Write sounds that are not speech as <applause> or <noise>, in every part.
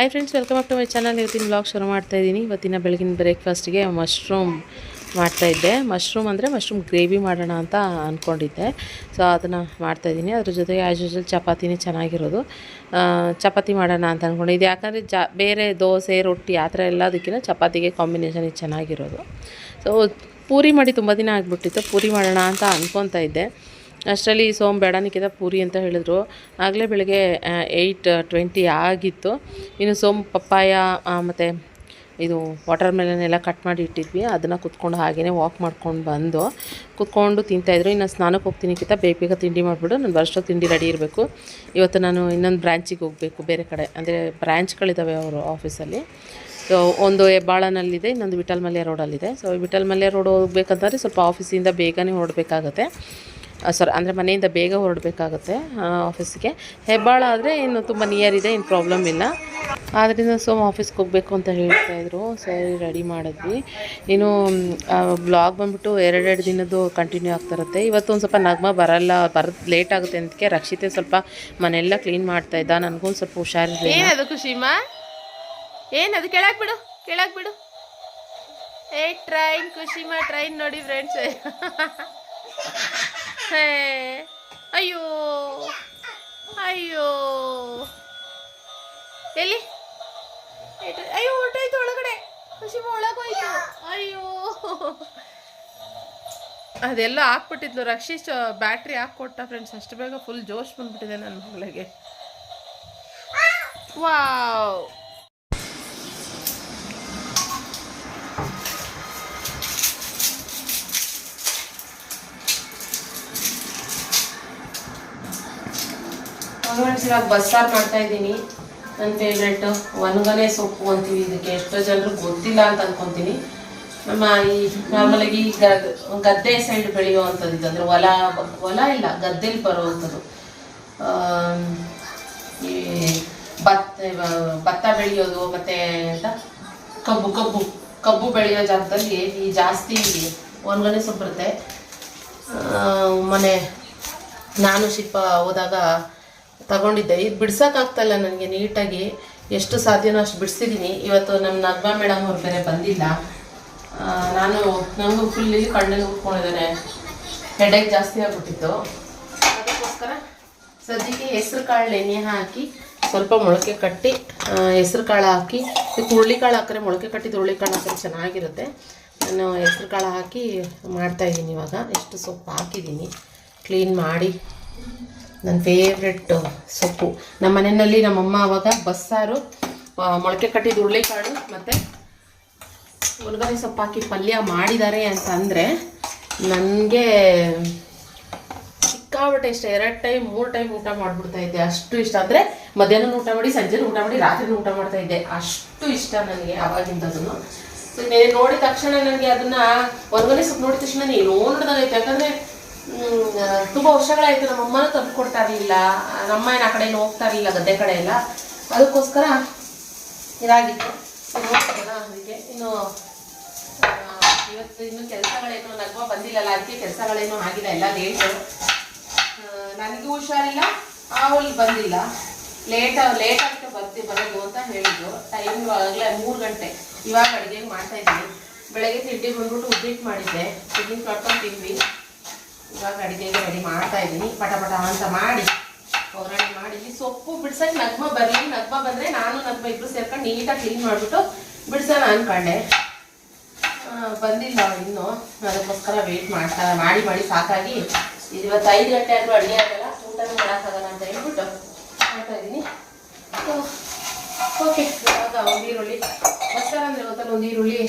Hi friends welcome up to my channel ಇವತ್ತಿನ blog ಶುರು ಮಾಡ್ತಾ ಇದ್ದೀನಿ. ಇವತ್ತಿನ ಬೆಳಗಿನ ಬ್ರೇಕ್ಫಾಸ್ಟ್ಗೆ ಮಶ್ರೂಮ್ ಮಾಡ್ತಾಯಿದ್ದೆ ಮಶ್ರೂಮ್ ಅಂದರೆ ಮಶ್ರೂಮ್ ಗ್ರೇವಿ ಮಾಡೋಣ ಅಂತ ಅಂದ್ಕೊಂಡಿದ್ದೆ ಸೊ ಅದನ್ನು ಮಾಡ್ತಾಯಿದ್ದೀನಿ ಅದ್ರ ಜೊತೆಗೆ ಆ್ಯಸ್ ಯೂಶಲ್ ಚಪಾತಿನೇ ಚೆನ್ನಾಗಿರೋದು. ಚಪಾತಿ ಮಾಡೋಣ ಅಂತ ಅಂದ್ಕೊಂಡಿದ್ದೆ ಯಾಕಂದರೆ ಜಾ, ಬೇರೆ ದೋಸೆ, ರೊಟ್ಟಿ ಆ ಥರ ಎಲ್ಲದಕ್ಕಿಂತ ಚಪಾತಿಗೆ ಕಾಂಬಿನೇಷನ್ ಇದು ಚೆನ್ನಾಗಿರೋದು. ಸೊ ಪೂರಿ ಮಾಡಿ ತುಂಬ ದಿನ ಆಗಿಬಿಟ್ಟಿತ್ತು. ಪೂರಿ ಮಾಡೋಣ ಅಂತ ಅಂದ್ಕೊತಾ ಇದ್ದೆ. ಅಷ್ಟರಲ್ಲಿ ಸೋಮ್ ಬೇಡ ಪೂರಿ ಅಂತ ಹೇಳಿದ್ರು. ಆಗಲೇ ಬೆಳಗ್ಗೆ ಏಯ್ಟ್ ಟ್ವೆಂಟಿ ಆಗಿತ್ತು. ಇನ್ನು ಸೋಮ್ ಪಪ್ಪಾಯ ಮತ್ತು ಇದು ವಾಟರ್ ಮೆಲನ್ ಎಲ್ಲ ಕಟ್ ಮಾಡಿ ಇಟ್ಟಿದ್ವಿ. ಅದನ್ನು ಕುತ್ಕೊಂಡು ಹಾಗೆಯೇ ವಾಕ್ ಮಾಡ್ಕೊಂಡು ಬಂದು ಕುತ್ಕೊಂಡು ತಿಂತಾಯಿದ್ರು ಇನ್ನು ಸ್ನಾನಕ್ಕೆ ಹೋಗ್ತೀನಿ ಕಿತ್ತ ಬೇಗ ಬೇಗ ತಿಂಡಿ ಮಾಡಿಬಿಡು. ನಾನು ಬರೋಷ್ಟು ತಿಂಡಿ ರೆಡಿ ಇರಬೇಕು. ಇವತ್ತು ನಾನು ಇನ್ನೊಂದು ಬ್ರ್ಯಾಂಚಿಗೆ ಹೋಗಬೇಕು, ಬೇರೆ ಕಡೆ. ಅಂದರೆ ಬ್ರ್ಯಾಂಚ್ಗಳಿದ್ದಾವೆ ಅವರು ಆಫೀಸಲ್ಲಿ ಸೊ ಒಂದು ಹೆಬ್ಬಾಳನಲ್ಲಿದೆ, ಇನ್ನೊಂದು ವಿಠಲ್ ಮಲ್ಯ ರೋಡಲ್ಲಿದೆ ಸೊ ವಿಠಲ್ ಮಲ್ಯ ರೋಡ್ ಹೋಗ್ಬೇಕಂತಂದರೆ ಸ್ವಲ್ಪ ಆಫೀಸಿಂದ ಬೇಗನೆ ಹೊರಡಬೇಕಾಗತ್ತೆ. ಸರ್ ಅಂದರೆ ಮನೆಯಿಂದ ಬೇಗ ಹೊರಡಬೇಕಾಗುತ್ತೆ ಆಫೀಸಿಗೆ ಹೆಬ್ಬಾಳ ಆದರೆ ಇನ್ನು ತುಂಬ ನಿಯರ್ ಇದೆ ಏನು ಪ್ರಾಬ್ಲಮ್ ಇಲ್ಲ. ಆದ್ದರಿಂದ ಸೋಮ್ ಆಫೀಸ್ಗೆ ಹೋಗಬೇಕು ಅಂತ ಹೇಳ್ತಾಯಿದ್ರು ಸರಿ ರೆಡಿ ಮಾಡಿದ್ವಿ. ಇನ್ನು ಬ್ಲಾಗ್ ಬಂದ್ಬಿಟ್ಟು ಎರಡೆರಡು ದಿನದ್ದು ಕಂಟಿನ್ಯೂ ಆಗ್ತಿರುತ್ತೆ ಇವತ್ತು ಒಂದು ಸ್ವಲ್ಪ ನಗ್ಮ ಬರಲ್ಲ ಬರೋದು ಲೇಟ್ ಆಗುತ್ತೆ ಅಂತಕ್ಕೆ ರಕ್ಷಿತೆ ಸ್ವಲ್ಪ ಮನೆಯೆಲ್ಲ ಕ್ಲೀನ್ ಮಾಡ್ತಾ ಇದ್ದ. ನನಗೂ ಸ್ವಲ್ಪ ಹುಷಾರಿರಲಿಲ್ಲ. ಏನದು ಖುಷಿಮಾ ಏನದು ಕೆಳಕ್ ಬಿಡು ಕೆಳಕ್ ಬಿಡು ಏ ಟ್ರೈನ್ ಖುಷಿಮಾ ಟ್ರೈನ್ ನೋಡಿ ಫ್ರೆಂಡ್ಸ್ <laughs> ಹೇ. ಅಯ್ಯೋ. ಅಯ್ಯೋ. ಎಲ್ಲಿ? ಅಯ್ಯೋ ಹೊರಟೋಯ್ತು ಒಳಗಡೆ. ಖುಷಿಮಾ ಒಳಗೋಯ್ತು ಅಯ್ಯೋ. ಅದೆಲ್ಲ ಹಾಕ್ಬಿಟ್ಟಿದ್ಲು. ರಕ್ಷೀಶ್ ಬ್ಯಾಟ್ರಿ ಹಾಕ್ಕೊಟ್ಟ ಫ್ರೆಂಡ್ಸ್ ಅಷ್ಟು ಬೇಗ ಫುಲ್ ಜೋಶ್ ಬಂದ್ಬಿಟ್ಟಿದೆ ನನ್ನ ಮಗಳಿಗೆ. ವಾವ್. ಫ್ರೆಂಡ್ಸ್ ಇವಾಗ ಬಸ್ಸಾರು ಮಾಡ್ತಾ ಇದ್ದೀನಿ. ನನ್ನ ಫೇವ್ರೆಟ್ ಒಣಗನೆ ಸೊಪ್ಪು ಅಂತೀವಿ. ಇದಕ್ಕೆ ಎಷ್ಟೋ ಜನರು ಗೊತ್ತಿಲ್ಲ ಅಂತ ಅನ್ಕೊಂತೀನಿ. ನಮ್ಮ ಈ ನಾರ್ಮಲಾಗಿ ಗದ್ದೆ ಸೈಡ್ ಬೆಳೆಯುವಂಥದ್ದು ಅಂದರೆ ಹೊಲ ಹೊಲ ಇಲ್ಲ, ಗದ್ದೆಲಿ ಬರುವಂಥದ್ದು ಈ ಭತ್ತ ಭತ್ತ ಬೆಳೆಯೋದು, ಮತ್ತೆ ಅಂತ ಕಬ್ಬು ಕಬ್ಬು ಕಬ್ಬು ಬೆಳೆಯೋ ಜಾಗದಲ್ಲಿ ಈ ಜಾಸ್ತಿ ಒಣಗನೆ ಸೊಪ್ಪು ಇರುತ್ತೆ ಮನೆ ನಾನು ಶಿಪ್ಪ ಹೋದಾಗ ತಗೊಂಡಿದ್ದೆ. ಇದು ಬಿಡ್ಸೋಕ್ಕಾಗ್ತಾಯಿಲ್ಲ ನನಗೆ ನೀಟಾಗಿ. ಎಷ್ಟು ಸಾಧ್ಯನೋ ಅಷ್ಟು ಬಿಡಿಸಿದ್ದೀನಿ ಇವತ್ತು ನಮ್ಮ ನಗ್ಮಾ ಮೇಡಮ್ ಅವ್ರು ಬೇರೆ ಬಂದಿಲ್ಲ. ನಾನು ನನಗೂ ಫುಲ್ ಇಲ್ಲಿ ಕಣ್ಣಲ್ಲಿ ಉಟ್ಕೊಂಡಿದ್ದಾನೆ. ಹೆಡೇಕ್ ಜಾಸ್ತಿ ಆಗ್ಬಿಟ್ಟಿತ್ತು. ಅದಕ್ಕೋಸ್ಕರ ಸದ್ಯಕ್ಕೆ ಹೆಸ್ರು ಕಾಳು ಎಣ್ಣೆ ಹಾಕಿ, ಸ್ವಲ್ಪ ಮೊಳಕೆ ಕಟ್ಟಿ ಹೆಸ್ರು ಕಾಳು ಹಾಕಿ, ಇದಕ್ಕೆ ಹುರುಳಿಕಾಳು ಹಾಕಿದ್ರೆ ಮೊಳಕೆ ಕಟ್ಟಿದ ಹುರುಳಿಕಾಳು ಹಾಕಿದ್ರೆ ಚೆನ್ನಾಗಿರುತ್ತೆ. ನಾನು ಹೆಸ್ರು ಕಾಳು ಹಾಕಿ ಮಾಡ್ತಾಯಿದ್ದೀನಿ ಇವಾಗ. ಎಷ್ಟು ಸೊಪ್ಪು ಹಾಕಿದ್ದೀನಿ. ಕ್ಲೀನ್ ಮಾಡಿ. ನನ್ನ ಫೇವ್ರೆಟ್ ಸೊಪ್ಪು. ನಮ್ಮ ಮನೆಯಲ್ಲಿ ನಮ್ಮಮ್ಮ ಅವಾಗ ಬಸ್ಸಾರು ಮೊಳಕೆ ಕಟ್ಟಿದ ಹುರುಳಿಕಾಳು ಮತ್ತು ಒಣಗನೆ ಸೊಪ್ಪು ಹಾಕಿ ಪಲ್ಯ ಮಾಡಿದ್ದಾರೆ ಅಂತಂದರೆ ನನಗೆ ಸಿಕ್ಕಾಬಟ್ಟೆ ಇಷ್ಟ. ಎರಡು ಟೈಮ್ ಮೂರು ಟೈಮ್ ಊಟ ಮಾಡ್ಬಿಡ್ತಾ ಇದ್ದೆ. ಅಷ್ಟು ಇಷ್ಟ. ಅಂದರೆ ಮಧ್ಯಾಹ್ನ ಊಟ ಮಾಡಿ, ಸಂಜೆನೂ ಊಟ ಮಾಡಿ, ರಾತ್ರಿನೂ ಊಟ ಮಾಡ್ತಾ ಇದ್ದೆ. ಅಷ್ಟು ಇಷ್ಟ ನನಗೆ ಅವಾಗಿಂದದನ್ನು. ಸೊ ನೋಡಿದ ತಕ್ಷಣ ನನಗೆ ಅದನ್ನ ಹೊರಗಡೆ ಸೊಪ್ಪು ನೋಡಿದ ತಕ್ಷಣ ಏನೋ ನೋಡ್ದಂಗಾಯ್ತು. ಯಾಕಂದರೆ ತುಂಬ ವರ್ಷಗಳಾಯಿತು, ನಮ್ಮ ಅಮ್ಮನೂ ತಂದು ಕೊಡ್ತಾ ಇರಲಿಲ್ಲ ನಮ್ಮ ಏನು ಆ ಕಡೆ ಏನು ಹೋಗ್ತಾ ಇರಲಿಲ್ಲ ಗದ್ದೆ ಕಡೆ ಎಲ್ಲ. ಅದಕ್ಕೋಸ್ಕರ ಇದಾಗಿತ್ತು. ಅದಕ್ಕೆ. ಇನ್ನು ಇವತ್ತು ಇನ್ನು ಕೆಲಸಗಳೇನು ನಗುವ ಬಂದಿಲ್ಲಲ್ಲ, ಅದಕ್ಕೆ ಕೆಲಸಗಳೇನು ಆಗಿಲ್ಲ, ಎಲ್ಲ ಲೇಟು ನನಗೂ ಹುಷಾರಿಲ್ಲ ಅವಳಿಗೆ ಬಂದಿಲ್ಲ. ಲೇಟ್ ಲೇಟ್ ಆಗಿ ಬರ್ತಿ, ಬರೋದು ಅಂತ ಹೇಳಿದ್ರು ಟೈಮ್ ಆಗಲೇ ಮೂರು ಗಂಟೆ. ಇವಾಗ ಅಡುಗೆ ಮಾಡ್ತಾ ಇದ್ದೀನಿ. ಬೆಳಗ್ಗೆ ತಿಂಡಿ ಬಂದ್ಬಿಟ್ಟು ಉದ್ದಿಟ್ಟು ಮಾಡಿದ್ದೆ. ತಿಂಡಿ ಮಾಡ್ಕೊಂಡು ತಿಂದ್ವಿ. ಇವಾಗ ಅಡುಗೆಗೆ ರೆಡಿ ಮಾಡ್ತಾ ಇದ್ದೀನಿ. ಪಟ ಪಟ ಅಂತ ಮಾಡಿ, ಒಗ್ಗರಣೆ ಮಾಡಿ ಸೊಪ್ಪು ಬಿಡ್ಸಕ್ಕೆ ನಗ್ಮ ಬರಲಿ. ನಗ್ಮ ಬಂದರೆ ನಾನು ನಗ್ಮ ಇಬ್ಬರು ಸೇರ್ಕೊಂಡು ನೀಟಾಗಿ ಕ್ಲೀನ್ ಮಾಡಿಬಿಟ್ಟು ಬಿಡ್ಸೋಣ ಅಂದ್ಕೊಂಡೆ ಬಂದಿಲ್ಲ ಇನ್ನು. ಇನ್ನೂ ಅದಕ್ಕೋಸ್ಕರ ವೆಯ್ಟ್ ಮಾಡ್ತಾ, ಮಾಡಿ ಮಾಡಿ ಸಾಕಾಗಿ ಇವತ್ತು ಐದು ಗಂಟೆ ಆದರೂ ಅಡುಗೆ ಆಗಲ್ಲ. ಊಟನೂ ಮಾಡೋಕ್ಕಾಗಲ್ಲ ಅಂತ ಹೇಳ್ಬಿಟ್ಟು ಮಾಡ್ತಾ ಇದ್ದೀನಿ. ಓಕೆ ಇವಾಗ ಒಂದು ಈರುಳ್ಳಿ. ಮಸಾಲ ಅಂದರೆ ಗೊತ್ತಲ್ಲ ಒಂದು ಈರುಳ್ಳಿ,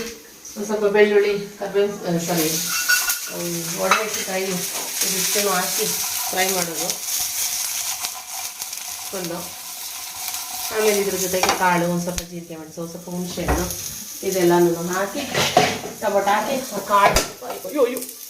ಒಂದು ಸ್ವಲ್ಪ ಬೆಳ್ಳುಳ್ಳಿ, ಕರ್ಬೇವು ಸಾರಿ ಒಣಮೆಣಸಿನಕಾಯಿ ಇದಿಷ್ಟನ್ನು ಹಾಕಿ ಫ್ರೈ ಮಾಡೋದು. ಒಂದು. ಆಮೇಲೆ ಇದ್ರ ಜೊತೆಗೆ ಕಾಳು, ಒಂದು ಸ್ವಲ್ಪ ಜೀರಿಗೆ ಮೆಣಸು ಸ್ವಲ್ಪ ಹುಣಸೆಹಣ್ಣು ಇದೆಲ್ಲನೂ ಹಾಕಿ, ಟೊಮೊಟೊ ಹಾಕಿ ಕಾಳು. ಅಯ್ಯೋ ಅಯ್ಯೋ.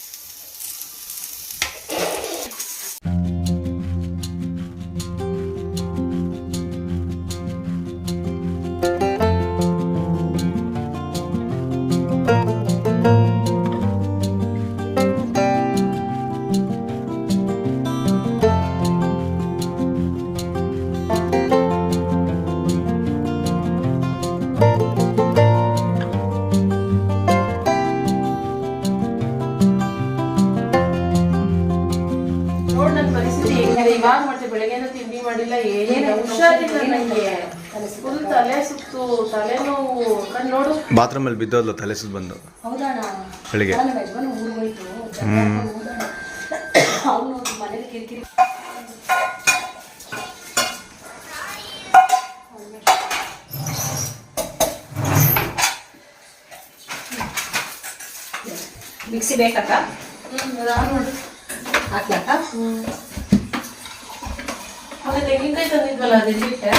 ತಲೆನೋವು ನಾನು ನೋಡು. ಬಾತ್ರೂಮಲ್ಲಿ ಬಿದ್ದೋದ್ಲು ತಲೆ ಸುತ್ತ ಬಂದು. ಹೌದಣ್ಣ. ಬೆಳಿಗ್ಗೆ. ನಮ್ಮ ಯಜಮಾನ ಊರಿಗೆ ಹೋಯ್ತು. ಅವನು ಮನೇಲಿ ಕಿರಿಕಿರಿ. ಮಿಕ್ಸಿ ಬೇಕಕ್ಕ? ಹಾಕ್ಲಕ್ಕ? ಮತ್ತೆ ತೆಂಗಿನಕಾಯಿ ತಂದಿದ್ವಲ್ಲ ಅದಿಲ್ಲಿಟ್ಟೆ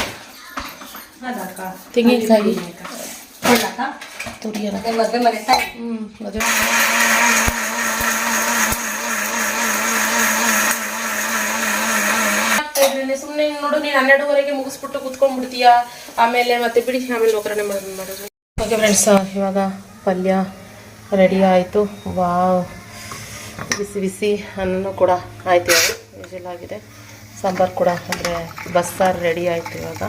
ತೆಂಗಿನಕಾಯಿ ತುರಿಯಲ್ಲ. ಮದ್ವೆ ಮನೆ ಸುಮ್ಮನೆ ನೋಡು ನೀನು ಹನ್ನೆರಡುವರೆಗೆ ಮುಗಿಸ್ಬಿಟ್ಟು ಕುತ್ಕೊಂಡ್ಬಿಡ್ತೀಯ ಆಮೇಲೆ ಮತ್ತೆ ಬಿಡಿ ಆಮೇಲೆ ಒಗ್ಗರಣೆ ಮಾಡೋದು ಮಾಡೋದು. ಓಕೆ ಫ್ರೆಂಡ್ಸ್ ಇವಾಗ ಪಲ್ಯ ರೆಡಿ ಆಯಿತು. ವಾವ್. ಬಿಸಿ ಬಿಸಿ ಅನ್ನ ಕೂಡ ಆಯ್ತು ಆಗಿದೆ. ಸಾಂಬಾರು ಕೂಡ ಅಂದರೆ ಬಸ್ಸಾರು ರೆಡಿ ಆಯಿತು ಇವಾಗ.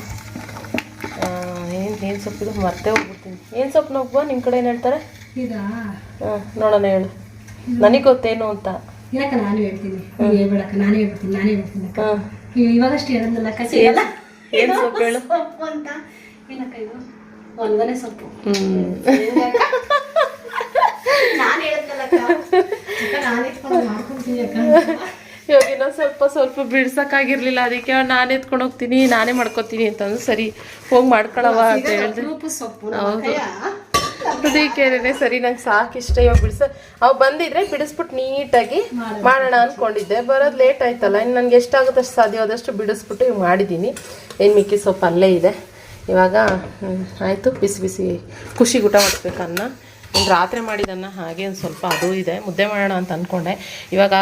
ಏನು ಸೊಪ್ಪಿದು ಮರ್ತೇ ಹೋಗ್ಬಿಡ್ತೀನಿ. ಏನು ಸೊಪ್ಪು ನೋಗ್ಬಾ ನಿಮ್ಮ ಕಡೆ ಏನು ಹೇಳ್ತಾರೆ. ಹಾಂ ನೋಡೋಣ ಹೇಳು. ನನಗೆ ಗೊತ್ತೇನು ಅಂತ. ಇರಕ್ಕ ನಾನು ಹೇಳ್ತೀನಿ? ನೀವು ಹೇಳ್ಬೇಡಕ್ಕ ನಾನೇ ಹೇಳ್ಬಿಡ್ತೀನಿ ನಾನೇ ಹೇಳ್ತೀನಿ ಹಾಂ ನೀವು ಇವಾಗಷ್ಟು ಹೇಳಿದ್ನಲ್ಲ ಅಕ್ಕ ಸಿಗಲ್ಲ ಏನು ಸೊಪ್ಪು ಹೇಳು? ಸೊಪ್ಪು ಅಂತ. ಏನಕ್ಕ ಇದು? ಒಂದನೇ ಸೊಪ್ಪು. ನಾನು ಹೇಳ್ತಲ್ಲಕ್ಕ ನಾನು ಇಟ್ಕೊಂಡು ಮಾಡ್ಕೊಂತೀನಿ ಅಕ್ಕ. ಇವಾಗ ಇನ್ನೊಂದು ಸ್ವಲ್ಪ ಸ್ವಲ್ಪ ಬಿಡ್ಸಕ್ಕಾಗಿರ್ಲಿಲ್ಲ. ಅದಕ್ಕೆ ನಾನು ಎತ್ಕೊಂಡು ಹೋಗ್ತೀನಿ ನಾನೇ ಮಾಡ್ಕೊತೀನಿ ಅಂತಂದು ಸರಿ ಹೋಗಿ ಮಾಡ್ಕೊಳವ ಅಂತ ಹೇಳಿದೆ. ಹೌದು. ಅದಕ್ಕೆ ಸರಿ ನಂಗೆ ಸಾಕು ಇಷ್ಟ ಇವಾಗ ಬಿಡಿಸ. ಅವು ಬಂದಿದ್ರೆ ಬಿಡಿಸ್ಬಿಟ್ಟು ನೀಟಾಗಿ ಮಾಡೋಣ. ಅನ್ಕೊಂಡಿದ್ದೆ. ಬರೋದು ಲೇಟ್ ಆಯ್ತಲ್ಲ ಇನ್ನು ನನಗೆ ಎಷ್ಟಾಗುತ್ತೆ ಅಷ್ಟು ಸಾಧ್ಯ ಆದಷ್ಟು ಬಿಡಿಸ್ಬಿಟ್ಟು ಇವಾಗ ಮಾಡಿದ್ದೀನಿ. ಏನು ಮಿಕ್ಕಿ ಸೊಪ್ಪು ಅಲ್ಲೇ ಇದೆ. ಇವಾಗ ಆಯಿತು ಬಿಸಿ ಬಿಸಿ ಖುಷಿ ಊಟ ಮಾಡಿಸ್ಬೇಕು ಅನ್ನ ಇನ್ನು ರಾತ್ರಿ ಮಾಡಿದ್ದನ್ನು ಹಾಗೆ ಒಂದು ಸ್ವಲ್ಪ ಅದು ಇದೆ. ಮುದ್ದೆ ಮಾಡೋಣ ಅಂತ ಅಂದ್ಕೊಂಡೆ ಇವಾಗ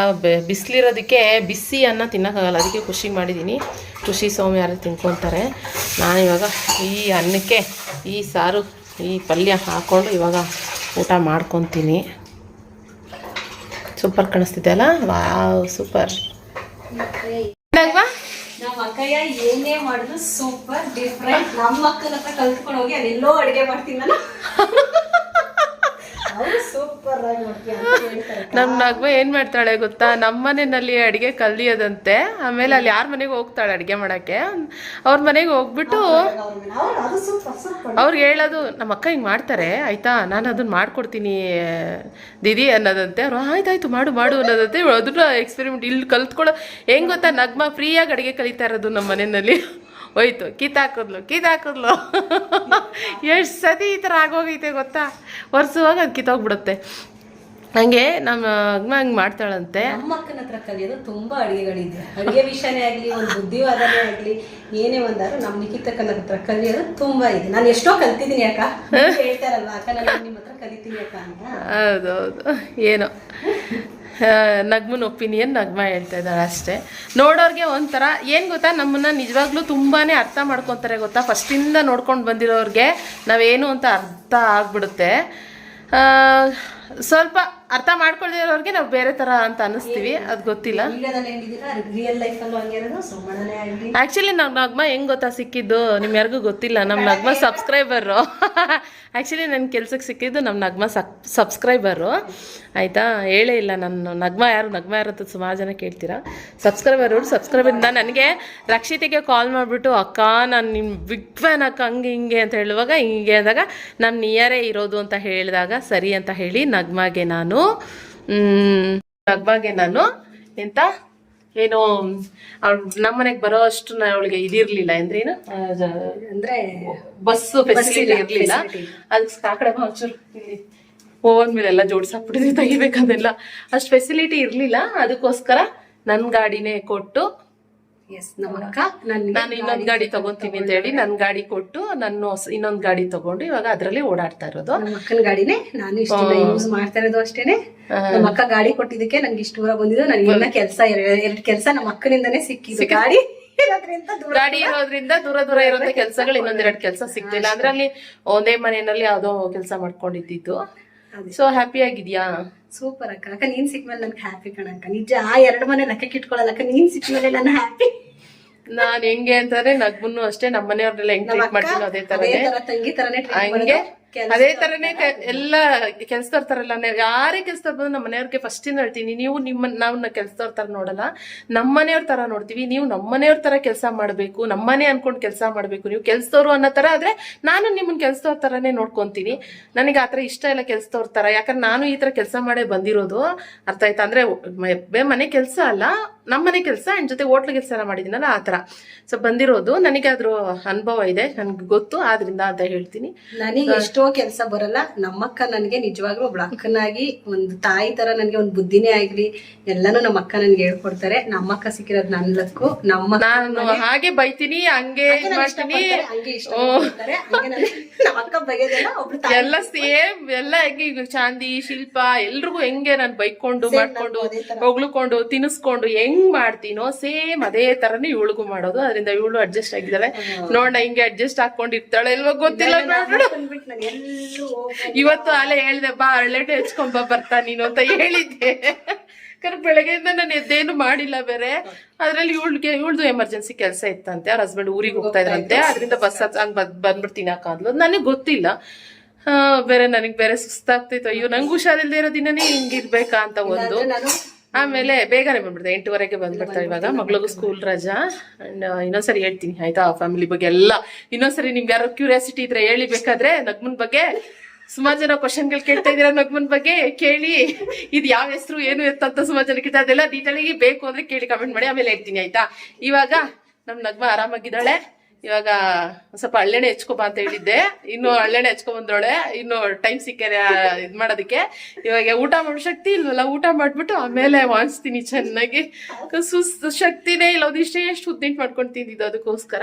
ಬಿಸಿಲಿರೋದಕ್ಕೆ ಬಿಸಿ ಅನ್ನ ತಿನ್ನೋಕ್ಕಾಗಲ್ಲ. ಅದಕ್ಕೆ ಖುಷಿ ಮಾಡಿದ್ದೀನಿ ಖುಷಿ ಸೋಮವಾರ ಯಾರು ತಿನ್ಕೊತಾರೆ. ನಾನು ಇವಾಗ ಈ ಅನ್ನಕ್ಕೆ ಈ ಸಾರು ಈ ಪಲ್ಯ ಹಾಕ್ಕೊಂಡು ಇವಾಗ ಊಟ ಮಾಡ್ಕೊತೀನಿ. ಸೂಪರ್ ಕಾಣಿಸ್ತಿದೆ ಅಲ್ಲ? Wow super. ನಮ್ಮ ಅಕ್ಕಯ್ಯ ಏನೇ ಮಾಡಿದ್ರು ಸೂಪರ್ ಡಿಫ್ರೆಂಟ್ ನಮ್ಮ ಅಕ್ಕನ ಹತ್ರ ಕಲ್ತ್ಕೊಂಡು ಹೋಗಿ ಅದೆಲ್ಲೋ ಅಡುಗೆ ಮಾಡ್ತೀನಲ್ಲ ಸೂಪರ್ ಆಗಿ ನಮ್ಮ ನಗ್ಮ ಏನು ಮಾಡ್ತಾಳೆ ಗೊತ್ತಾ? ನಮ್ಮ ಮನೆಯಲ್ಲಿ ಅಡಿಗೆ ಕಲಿಯೋದಂತೆ ಆಮೇಲೆ ಅಲ್ಲಿ ಯಾರ ಮನೆಗೆ ಹೋಗ್ತಾಳೆ ಅಡಿಗೆ ಮಾಡಕ್ಕೆ? ಅವ್ರ ಮನೆಗೆ ಹೋಗ್ಬಿಟ್ಟು ಅವ್ರಿಗೆ ಹೇಳೋದು ನಮ್ಮ ಅಕ್ಕ ಹಿಂಗೆ ಮಾಡ್ತಾರೆ ಆಯ್ತಾ? ನಾನು ಅದನ್ನ ಮಾಡ್ಕೊಡ್ತೀನಿ ದೀದಿ ಅನ್ನೋದಂತೆ. ಅವ್ರು ಆಯ್ತಾಯ್ತು ಮಾಡು ಮಾಡು ಅನ್ನೋದಂತೆ. ಅದನ್ನ ಎಕ್ಸ್ಪೆರಿಮೆಂಟ್ ಇಲ್ಲಿ ಕಲ್ತ್ಕೊಳ್ಳೋ ಹೆಂಗ್ ಗೊತ್ತಾ? ನಗ್ಮ ಫ್ರೀಯಾಗಿ ಅಡಿಗೆ ಕಲಿತಾ ಇರೋದು ನಮ್ಮ ಮನೆಯಲ್ಲಿ. ಹೋಯ್ತು. ಕಿತ್ತಾಕಿದ್ಲು ಕಿತ್ತಾಕಿದ್ಲು ಎಷ್ಟು ಸತಿ ಈ ಥರ ಆಗೋಗೈತೆ ಗೊತ್ತಾ? ಒರೆಸುವಾಗ ಅದು ಕಿತ್ತೋಗ್ಬಿಡುತ್ತೆ. ಹಂಗೆ ನಮ್ಮ ಅಗ್ಮ ಹಂಗೆ ಮಾಡ್ತಾಳಂತೆ. ನಮ್ಮ ಅಕ್ಕನ ಹತ್ರ ಕಲಿಯೋದು ತುಂಬಾ ಅಡುಗೆಗಳಿದೆ. ಅಡುಗೆ ವಿಷಯನೇ ಆಗಲಿ ಒಂದು ಬುದ್ಧಿವಾದನೇ ಆಗಲಿ ಏನೇ ಒಂದಾದ್ರು ನಮ್ಮ ನಿಖಿತಕ್ಕನ ಹತ್ರ ಕಲಿಯೋದು ತುಂಬಾ ಇದೆ. ನಾನು ಎಷ್ಟೋ ಕಲ್ತಿದ್ದೀನಿ ಅಕ್ಕ. ಹೇಳ್ತಾರಲ್ಲ ಹೇಳ್ತಾರಲ್ವಾ ಅಕ್ಕ ನಾನು ನಿಮ್ಮ ಹತ್ರ ಕಲಿತೀನಿ ಅಕ್ಕ ಅಂತ. ಹೌದೌದು. ಏನೋ. ನಗ್ಮನ ಒಪಿನಿಯನ್ ನಗ್ಮ ಹೇಳ್ತಾ ಇದ್ದಾಳೆ ಅಷ್ಟೇ. ನೋಡೋರಿಗೆ ಒಂಥರ, ಏನು ಗೊತ್ತಾ? ನಮ್ಮನ್ನ ನಿಜವಾಗ್ಲೂ ತುಂಬಾ ಅರ್ಥ ಮಾಡ್ಕೊತಾರೆ ಗೊತ್ತಾ? ಫಸ್ಟಿಂದ ನೋಡ್ಕೊಂಡು ಬಂದಿರೋರಿಗೆ ನಾವೇನು ಅಂತ ಅರ್ಥ ಆಗ್ಬಿಡುತ್ತೆ. ಸ್ವಲ್ಪ ಅರ್ಥ ಮಾಡ್ಕೊಳ್ದಿರೋರಿಗೆ ನಾವು ಬೇರೆ ತರ ಅಂತ ಅನಿಸ್ತೀವಿ ಅದು ಗೊತ್ತಿಲ್ಲ. ಆಕ್ಚುಲಿ ನಮ್ಮ ನಗ್ಮ ಹೆಂಗ್ ಗೊತ್ತಾ ಸಿಕ್ಕಿದ್ದು? ನಿಮ್ ಯಾರಿಗೂ ಗೊತ್ತಿಲ್ಲ. ನಮ್ಮ ನಗ್ಮ ಸಬ್ಸ್ಕ್ರೈಬರು ಆಕ್ಚುಲಿ ನನ್ನ ಕೆಲ್ಸಕ್ಕೆ ಸಿಕ್ಕಿದ್ದು ನಮ್ಮ ನಗ್ಮ ಸಬ್ಸ್ಕ್ರೈಬರ್ ಸಬ್ಸ್ಕ್ರೈಬರು ಆಯಿತಾ? ಹೇಳೇ ಇಲ್ಲ ನನ್ನ ನಗ್ಮ ಯಾರು ನಗ್ಮ ಯಾರು ಅಂತ ಸುಮಾರು ಜನ ಕೇಳ್ತೀರಾ? ಸಬ್ಸ್ಕ್ರೈಬರ್ ಸಬ್ಸ್ಕ್ರೈಬರಿಂದ ನನಗೆ ರಕ್ಷಿತೆಗೆ ಕಾಲ್ ಮಾಡಿಬಿಟ್ಟು ಅಕ್ಕ ನಾನು ನಿಮ್ಮ ಬಿಗ್ ಫ್ಯಾನ್ ಅಕ್ಕ ಹಂಗೆ ಹಿಂಗೆ ಅಂತ ಹೇಳುವಾಗ ಹಿಂಗೆ ಅಂದಾಗ ನಮ್ಮ ನಿಯರೇ ಇರೋದು ಅಂತ ಹೇಳಿದಾಗ ಸರಿ ಅಂತ ಹೇಳಿ ನಗ್ಮಗೆ ನಾನು ಮ್, ನಗ್ಮಗೆ ನಾನು ಎಂತ ಏನು ಅವ್ಳು ನಮ್ಮ ಮನೆಗೆ ಬರೋ ಅಷ್ಟು ಅವಳಿಗೆ ಇದಿರ್ಲಿಲ್ಲ ಅಂದ್ರೇನು ಅಂದ್ರೆ ಬಸ್ಸು ಫೆಸಿಲಿಟಿ ಇರ್ಲಿಲ್ಲ ಅದಕ್ಕೆ ಕಾಕಡೆ ಬಾಚೂರು ಓವನ್ ಓವನ್ ಮೇಲೆಲ್ಲ ಜೋಡ್ಸಾಕ್ಬಿಟ್ಟಿದ್ವಿ ತೆಗಿಬೇಕದೆಲ್ಲ ಅಷ್ಟು ಫೆಸಿಲಿಟಿ ಇರ್ಲಿಲ್ಲ ಅದಕ್ಕೋಸ್ಕರ ನನ್ನ ಗಾಡಿನೇ ಕೊಟ್ಟು ಎಸ್ ನಮ್ಮ ಅಕ್ಕ ನನ್ನ ನಾನು ಇನ್ನೊಂದು ಗಾಡಿ ತಗೊಂತೀನಿ ಅಂತ ಹೇಳಿ ನನ್ನ ಗಾಡಿ ಕೊಟ್ಟು ನಾನು ಇನ್ನೊಂದು ಗಾಡಿ ತಗೊಂಡು ಇವಾಗ ಅದರಲ್ಲಿ ಓಡಾಡ್ತಾ ಇರೋದು. ನಮ್ಮ ಅಕ್ಕನ ಗಾಡಿನೇ ನಾನು ಇಷ್ಟು ಯೂಸ್ ಮಾಡ್ತಾ ಇರೋದು ಅಷ್ಟೇನೆ. ನಮ್ಮ ಅಕ್ಕ ಗಾಡಿ ಕೊಟ್ಟಿದ್ದಕ್ಕೆ ನಂಗೆ ಇಷ್ಟು ದೂರ ಬಂದಿದ್ದು ನನ್ಗೆ ಇನ್ನ ಕೆಲಸ ಎರಡು ಕೆಲಸ ನಮ್ಮ ಅಕ್ಕನಿಂದನೇ ಸಿಕ್ಕಿದ್ದು. ಗಾಡಿ ಗಾಡಿ ಇರೋದ್ರಿಂದ ದೂರ ದೂರ ಇರೋಂಥ ಕೆಲಸಗಳು ಇನ್ನೊಂದೆರಡು ಕೆಲಸ ಸಿಗ್ತಿಲ್ಲ. ಅಂದ್ರೆ ಅಲ್ಲಿ ಒಂದೇ ಮನೆಯಲ್ಲಿ ಯಾವ್ದೋ ಕೆಲಸ ಮಾಡ್ಕೊಂಡಿದ್ದು. ಸೊ ಹ್ಯಾಪಿ ಆಗಿದ್ಯಾ? ಸೂಪರ್ ಅಕ್ಕ. ಅಕ್ಕ ನೀನ್ ಸಿಕ್ಮೇಲೆ ನನ್ಗೆ ಹ್ಯಾಪಿ ಕಣಕ್ಕ. ನಿಜ ಆ ಎರಡು ಮನೆ ಲೆಕ್ಕಕ್ಕೆ ಇಟ್ಕೊಳ್ಳಲ್ಲ ಅಕ್ಕ. ನೀನ್ ಸಿಕ್ಮೇಲೆ ನಾನು ಹ್ಯಾಪಿ ನಾನ್ ಹೆಂಗೆ ಅಂತಂದ್ರೆ ನಗ್ಮನ್ನು ಅಷ್ಟೇ ನಮ್ಮ ಮನೆಯವ್ರನ್ನೆಲ್ಲ ಹೆಂಗ್ ಟ್ರೀಟ್ ಮಾಡ್ತೀನಿ ಅದೇ ತರನೇ. ತರ ತಂಗಿ ತರನೇ ಹಂಗೆ? ಅದೇ ತರನೇ ಎಲ್ಲ ಕೆಲ್ಸದವ್ರ ತರಲ್ಲ ಯಾರೇ ಕೆಲ್ಸದವ್ರು ಬಂದು ನಮ್ಮ ಮನೆಯವ್ರಿಗೆ ಫಸ್ಟ್ ಇಂದ ಹೇಳ್ತೀನಿ ನೀವು ನಿಮ್ಮ ನಾವು ಕೆಲ್ಸದವ್ರ ತರ ನೋಡಲ್ಲ ನಮ್ಮ ಮನೆಯವ್ರ ತರ ನೋಡ್ತೀವಿ ನೀವು ನಮ್ಮ ಮನೆಯವ್ರ ತರ ಕೆಲಸ ಮಾಡ್ಬೇಕು ನಮ್ಮನೆ ಅನ್ಕೊಂಡು ಕೆಲಸ ಮಾಡ್ಬೇಕು ನೀವು ಕೆಲ್ಸದವ್ರು ಅನ್ನೋ ತರ ಆದ್ರೆ ನಾನು ನಿಮ್ಮನ್ನ ಕೆಲ್ಸದವ್ರ ತರನೇ ನೋಡ್ಕೊಂತೀನಿ. ನನಗೆ ಆತರ ಇಷ್ಟ ಇಲ್ಲ ಕೆಲ್ಸದವ್ರ ತರ ಯಾಕಂದ್ರೆ ನಾನು ಈ ತರ ಕೆಲಸ ಮಾಡೇ ಬಂದಿರೋದು ಅರ್ಥ ಆಯ್ತಾ? ಅಂದ್ರೆ ಮನೆ ಕೆಲಸ ಅಲ್ಲ ನಮ್ಮನೆ ಕೆಲಸ ಅಂಡ್ ಜೊತೆ ಹೋಟ್ಲ್ ಕೆಲಸ ಎಲ್ಲ ಮಾಡಿದ್ದೀನಲ್ಲ ಆ ತರ ಸೊ ಬಂದಿರೋದು ನನಗೆ ಅದ್ರ ಅನುಭವ ಇದೆ ನನ್ಗೆ ಗೊತ್ತು ಆದ್ರಿಂದ ಅಂತ ಹೇಳ್ತೀನಿ. ನನಗೆ ಎಷ್ಟೋ ಕೆಲಸ ಬರಲ್ಲ. ನಮ್ಮಕ್ಕ ನನಗೆ ನಿಜವಾಗ್ಲೂ ಒಬ್ಳು ಅಕ್ಕನಾಗಿ ಒಂದು ತಾಯಿ ತರ ನನಗೆ ಒಂದು ಬುದ್ಧಿನೇ ಆಗ್ಲಿ. ಎಲ್ಲಾನು ನಮ್ಮ ಅಕ್ಕ ನನ್ಗೆ ಹೇಳ್ಕೊಡ್ತಾರೆ. ನಮ್ಮಕ್ಕ ಸಿಕ್ಕಿರೋದು ನನ್ ಲಕ್ಕು. ನಮ್ಮ ನಾನು ಹಾಗೆ ಬೈತೀನಿ ಹಂಗೆ ಮಾಡ್ತೀನಿ. ಹಂಗೆ ಇಷ್ಟ ಪಡ್ತಾರೆ. ಹಂಗೆ ನನ್ಗೆ- ನಮ್ಮ ಅಕ್ಕ ಬಗೆದೆಲ್ಲ ಒಬ್ಳು ತಾಯಿ ಎಲ್ಲ ಸೇಮ್ ಎಲ್ಲ ಹೆಂಗೆ ಈಗ ಚಾಂದಿ ಶಿಲ್ಪ ಎಲ್ರಿಗೂ ಹೆಂಗೆ ನಾನು ಬೈಕೊಂಡು ಮಾಡ್ಕೊಂಡು ಹೊಗ್ಳುಕೊಂಡು ತಿನ್ನಿಸ್ಕೊಂಡು ಹೆಂಗ್ ಮಾಡ್ತೀನೋ ಸೇಮ್ ಅದೇ ತರನೇ ಇವಳಿಗೂ ಮಾಡೋದು. ಅದರಿಂದ ಇವಳು ಅಡ್ಜಸ್ಟ್ ಆಗಿದ್ದಾಳೆ. ನೋಡ ಹಿಂಗೆ ಅಡ್ಜಸ್ಟ್ ಹಾಕೊಂಡಿರ್ತಾಳೆ ಇಲ್ವಾ ಗೊತ್ತಿಲ್ಲ ನೋಡು. ನನಗೆ. ಇವತ್ತು ಅಲ್ಲೇ ಹೇಳ್ದೆ ಬಾ ಅಳ್ಳೆಟೆ ಹೆಚ್ಕೊಂಬ ಬರ್ತಾ ನೀನು ಅಂತ ಹೇಳಿದ್ದೆ. ಕರೆ ಬೆಳಗ್ಗೆಯಿಂದ ನಾನು ಎದ್ದೇನು ಮಾಡಿಲ್ಲ ಬೇರೆ. ಅದ್ರಲ್ಲಿ ಇವಳಿಗೆ ಇವಳ್ದು ಎಮರ್ಜೆನ್ಸಿ ಕೆಲಸ ಇತ್ತಂತೆ. ಅವ್ರ ಹಸ್ಬೆಂಡ್ ಊರಿಗೆ ಹೋಗ್ತಾ ಇದ್ರಂತೆ. ಅದರಿಂದ ಬಸ್ ಹಂಗ್ ಬಂದ್ಬಿಡ್ತೀನಿ ಅಂದ್ಲು. ನನಗೆ ಗೊತ್ತಿಲ್ಲ. ಬೇರೆ ನನಗೆ ಬೇರೆ ಸುಸ್ತಾಗ್ತಿತ್ತು. ಅಯ್ಯೋ ನಂಗೆ ಹುಷಾರಿಲ್ದೇ ಇರೋ ದಿನನೇ ಹಿಂಗಿರ್ಬೇಕಾ ಅಂತ ಒಂದು. ಆಮೇಲೆ ಬೇಗನೆ ಬಂದ್ಬಿಡ್ತಾರೆ ಎಂಟುವರೆಗೆ ಬಂದ್ಬಿಡ್ತಾರೆ ಇವಾಗ. ಮಗಳಿಗೂ ಸ್ಕೂಲ್ ರಜಾ. ಅಂಡ್ ಇನ್ನೊಂದ್ಸರಿ ಹೇಳ್ತೀನಿ ಆಯ್ತಾ? ಫ್ಯಾಮಿಲಿ ಬಗ್ಗೆ ಎಲ್ಲ. ಇನ್ನೊಂದ್ಸರಿ ನಿಮ್ಗೆ ಯಾರೋ ಕ್ಯೂರಿಯಾಸಿಟಿ ಇದ್ರೆ ಹೇಳಿ ಬೇಕಾದ್ರೆ ನಗ್ಮನ್ ಬಗ್ಗೆ ಸುಮಾರು ಜನ ಕ್ವಶನ್ಗಳು ಕೇಳ್ತಾ ಇದೀರ ನಗ್ಮನ್ ಬಗ್ಗೆ ಕೇಳಿ. ಇದು ಯಾವ ಹೆಸರು ಏನು ಎತ್ತಂತ ಸುಮಾರು ಜನ ಕೇಳ್ತಾ ಅದೆಲ್ಲ ಡೀಟೇಲ್ ಬೇಕು ಅಂದ್ರೆ ಕೇಳಿ ಕಮೆಂಟ್ ಮಾಡಿ. ಆಮೇಲೆ ಹೇಳ್ತೀನಿ ಆಯ್ತಾ? ಇವಾಗ ನಮ್ ನಗ್ಮ ಆರಾಮಾಗಿದ್ದಾಳೆ. ಇವಾಗ ಸ್ವಲ್ಪ ಹಳ್ಳೆಣೆ ಹೆಚ್ಕೊಬಾ ಅಂತ ಹೇಳಿದ್ದೆ. ಇನ್ನು ಹಳ್ಳೆಣೆ ಹೆಚ್ಕೊ ಬಂದೋಳೆ ಇನ್ನು ಟೈಮ್ ಸಿಕ್ಕರೆ ಇದ್ ಮಾಡೋದಕ್ಕೆ. ಇವಾಗ ಊಟ ಮಾಡೋ ಶಕ್ತಿ ಇಲ್ವಲ್ಲ? ಊಟ ಮಾಡ್ಬಿಟ್ಟು ಆಮೇಲೆ ವಾಣಿಸ್ತೀನಿ ಚೆನ್ನಾಗಿ. ಸುಸ್ತು ಶಕ್ತಿನೇ ಇಲ್ಲ. ಒಂದಿಷ್ಟೇ ಎಷ್ಟು ಉದ್ದಿಟ್ಟು ಮಾಡ್ಕೊಂಡು ತಿಂದಿದ್ದು ಅದಕ್ಕೋಸ್ಕರ.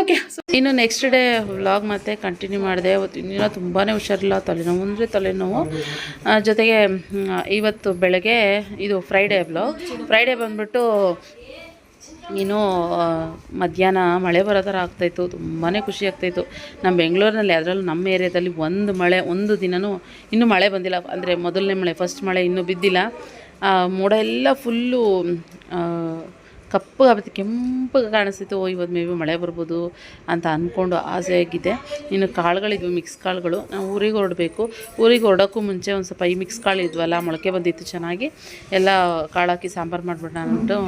ಓಕೆ ಇನ್ನು ನೆಕ್ಸ್ಟ್ ಡೇ ವ್ಲಾಗ್ ಮತ್ತೆ ಕಂಟಿನ್ಯೂ ಮಾಡಿದೆ. ಇನ್ನೂ ತುಂಬಾ ಹುಷಾರಿಲ್ಲ. ತಲೆನೋವು ಅಂದರೆ ತಲೆನೋವು. ಜೊತೆಗೆ ಇವತ್ತು ಬೆಳಗ್ಗೆ ಇದು ಫ್ರೈಡೇ ವ್ಲಾಗ್ ಫ್ರೈಡೇ ಬಂದ್ಬಿಟ್ಟು ಇನ್ನು ಮಧ್ಯಾಹ್ನ ಮಳೆ ಬರೋ ಥರ ಆಗ್ತಾಯಿತ್ತು ತುಂಬಾ ಖುಷಿ ಆಗ್ತಾಯಿತ್ತು. ನಮ್ಮ ಬೆಂಗಳೂರಿನಲ್ಲಿ, ಅದರಲ್ಲೂ ನಮ್ಮ ಏರಿಯಾದಲ್ಲಿ ಒಂದು ಮಳೆ, ಒಂದು ದಿನವೂ ಇನ್ನೂ ಮಳೆ ಬಂದಿಲ್ಲ. ಅಂದರೆ ಮೊದಲನೇ ಮಳೆ ಫಸ್ಟ್ ಮಳೆ ಇನ್ನೂ ಬಿದ್ದಿಲ್ಲ. ಮೋಡ ಎಲ್ಲ ಫುಲ್ಲು ಕಪ್ಪಗಾಗುತ್ತೆ ಕೆಂಪಗೆ ಕಾಣಿಸ್ತಿತ್ತು. ಓ ಇವತ್ತು ಮೇ ಬಿ ಮಳೆ ಬರ್ಬೋದು ಅಂತ ಅಂದ್ಕೊಂಡು ಆಸೆ ಆಗಿದೆ ಇನ್ನು ಕಾಳುಗಳಿದ್ವು ಮಿಕ್ಸ್ ಕಾಳುಗಳು. ನಾವು ಊರಿಗೆ ಹೊರಡಬೇಕು. ಊರಿಗೆ ಹೊರಡೋಕ್ಕೂ ಮುಂಚೆ ಒಂದು ಸ್ವಲ್ಪ ಈ ಮಿಕ್ಸ್ ಕಾಳು ಇದ್ವಲ್ಲ, ಮೊಳಕೆ ಬಂದಿತ್ತು ಚೆನ್ನಾಗಿ. ಎಲ್ಲ ಕಾಳು ಹಾಕಿ ಸಾಂಬಾರು ಮಾಡಿಬಿಡೋಣ ಅಂದ್ಬಿಟ್ಟು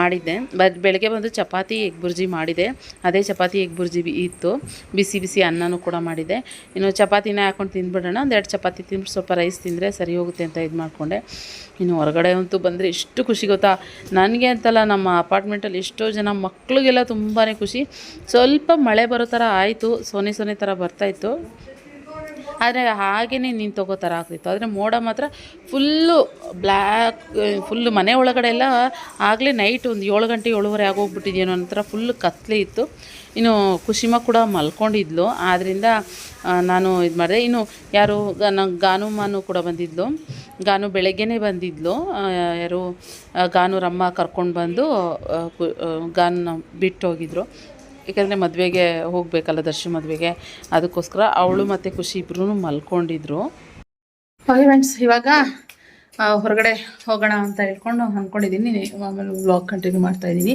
ಮಾಡಿದ್ದೆ. ಬಟ್ ಬೆಳಗ್ಗೆ ಬಂದು ಚಪಾತಿ ಎಗ್ ಬುರ್ಜಿ ಮಾಡಿದೆ. ಅದೇ ಚಪಾತಿ ಎಗ್ ಬುರ್ಜಿ ಇತ್ತು. ಬಿಸಿ ಬಿಸಿ ಅನ್ನನೂ ಕೂಡ ಮಾಡಿದೆ. ಇನ್ನು ಚಪಾತಿನ ಹಾಕೊಂಡು ತಿಂದ್ಬಿಡೋಣ. ಒಂದೆರಡು ಚಪಾತಿ ತಿಂದ್ಬಿಟ್ಟು ಸ್ವಲ್ಪ ರೈಸ್ ತಿಂದರೆ ಸರಿ ಹೋಗುತ್ತೆ ಅಂತ ಇದು ಮಾಡಿಕೊಂಡೆ. ಇನ್ನು ಹೊರಗಡೆ ಅಂತೂ ಬಂದರೆ ಎಷ್ಟು ಖುಷಿ ಗೊತ್ತಾ? ನನಗೆ ಅಂತಲ್ಲ ನಮ್ಮ ಅಪಾರ್ಟ್ಮೆಂಟಲ್ಲಿ ಎಷ್ಟೋ ಜನ ಮಕ್ಕಳಿಗೆಲ್ಲ ತುಂಬಾ ಖುಷಿ. ಸ್ವಲ್ಪ ಮಳೆ ಬರೋ ಥರ ಆಯಿತು ಸೊನೆ ಸೊನೆ ಥರ ಬರ್ತಾಯಿತ್ತು ಆದರೆ ಹಾಗೇ ನೀನು ತಗೋ ಥರ ಆಗ್ತಿತ್ತು. ಆದರೆ ಮೋಡ ಮಾತ್ರ ಫುಲ್ಲು ಬ್ಲ್ಯಾಕ್ ಫುಲ್ಲು ಮನೆ ಒಳಗಡೆ ಎಲ್ಲ ಆಗಲೇ ನೈಟ್ ಒಂದು ಏಳು ಗಂಟೆ ಏಳುವರೆ ಆಗೋಗ್ಬಿಟ್ಟಿದೆಯೋ ಅನ್ನೋ ಥರ ಫುಲ್ ಕತ್ಲೆ ಇತ್ತು. ಇನ್ನು ಖುಷಿಮ ಕೂಡ ಮಲ್ಕೊಂಡಿದ್ಲು. ಆದ್ದರಿಂದ ನಾನು ಇದು ಮಾಡಿದೆ. ಇನ್ನು ಯಾರು ನಂಗೆ ಗಾನು ಕೂಡ ಬಂದಿದ್ಲು. ಗಾನು ಬೆಳಗ್ಗೆನೇ ಬಂದಿದ್ಲು. ಯಾರು ಗಾನೂರಮ್ಮ ಕರ್ಕೊಂಡು ಬಂದು ಗಾನ ಬಿಟ್ಟು ಹೋಗಿದ್ರು ಏಕೆಂದರೆ ಮದುವೆಗೆ ಹೋಗಬೇಕಲ್ಲ ದರ್ಶನ ಮದುವೆಗೆ. ಅದಕ್ಕೋಸ್ಕರ ಅವಳು ಮತ್ತು ಖುಷಿ ಇಬ್ಬರೂ ಮಲ್ಕೊಂಡಿದ್ರು. ಓಕೆ ಫ್ರೆಂಡ್ಸ್ ಇವಾಗ ಹೊರಗಡೆ ಹೋಗೋಣ ಅಂತ ಹೇಳ್ಕೊಂಡು ಅಂದ್ಕೊಂಡಿದ್ದೀನಿ ಆಮೇಲೆ ಬ್ಲಾಗ್ ಕಂಟಿನ್ಯೂ ಮಾಡ್ತಾ ಇದ್ದೀನಿ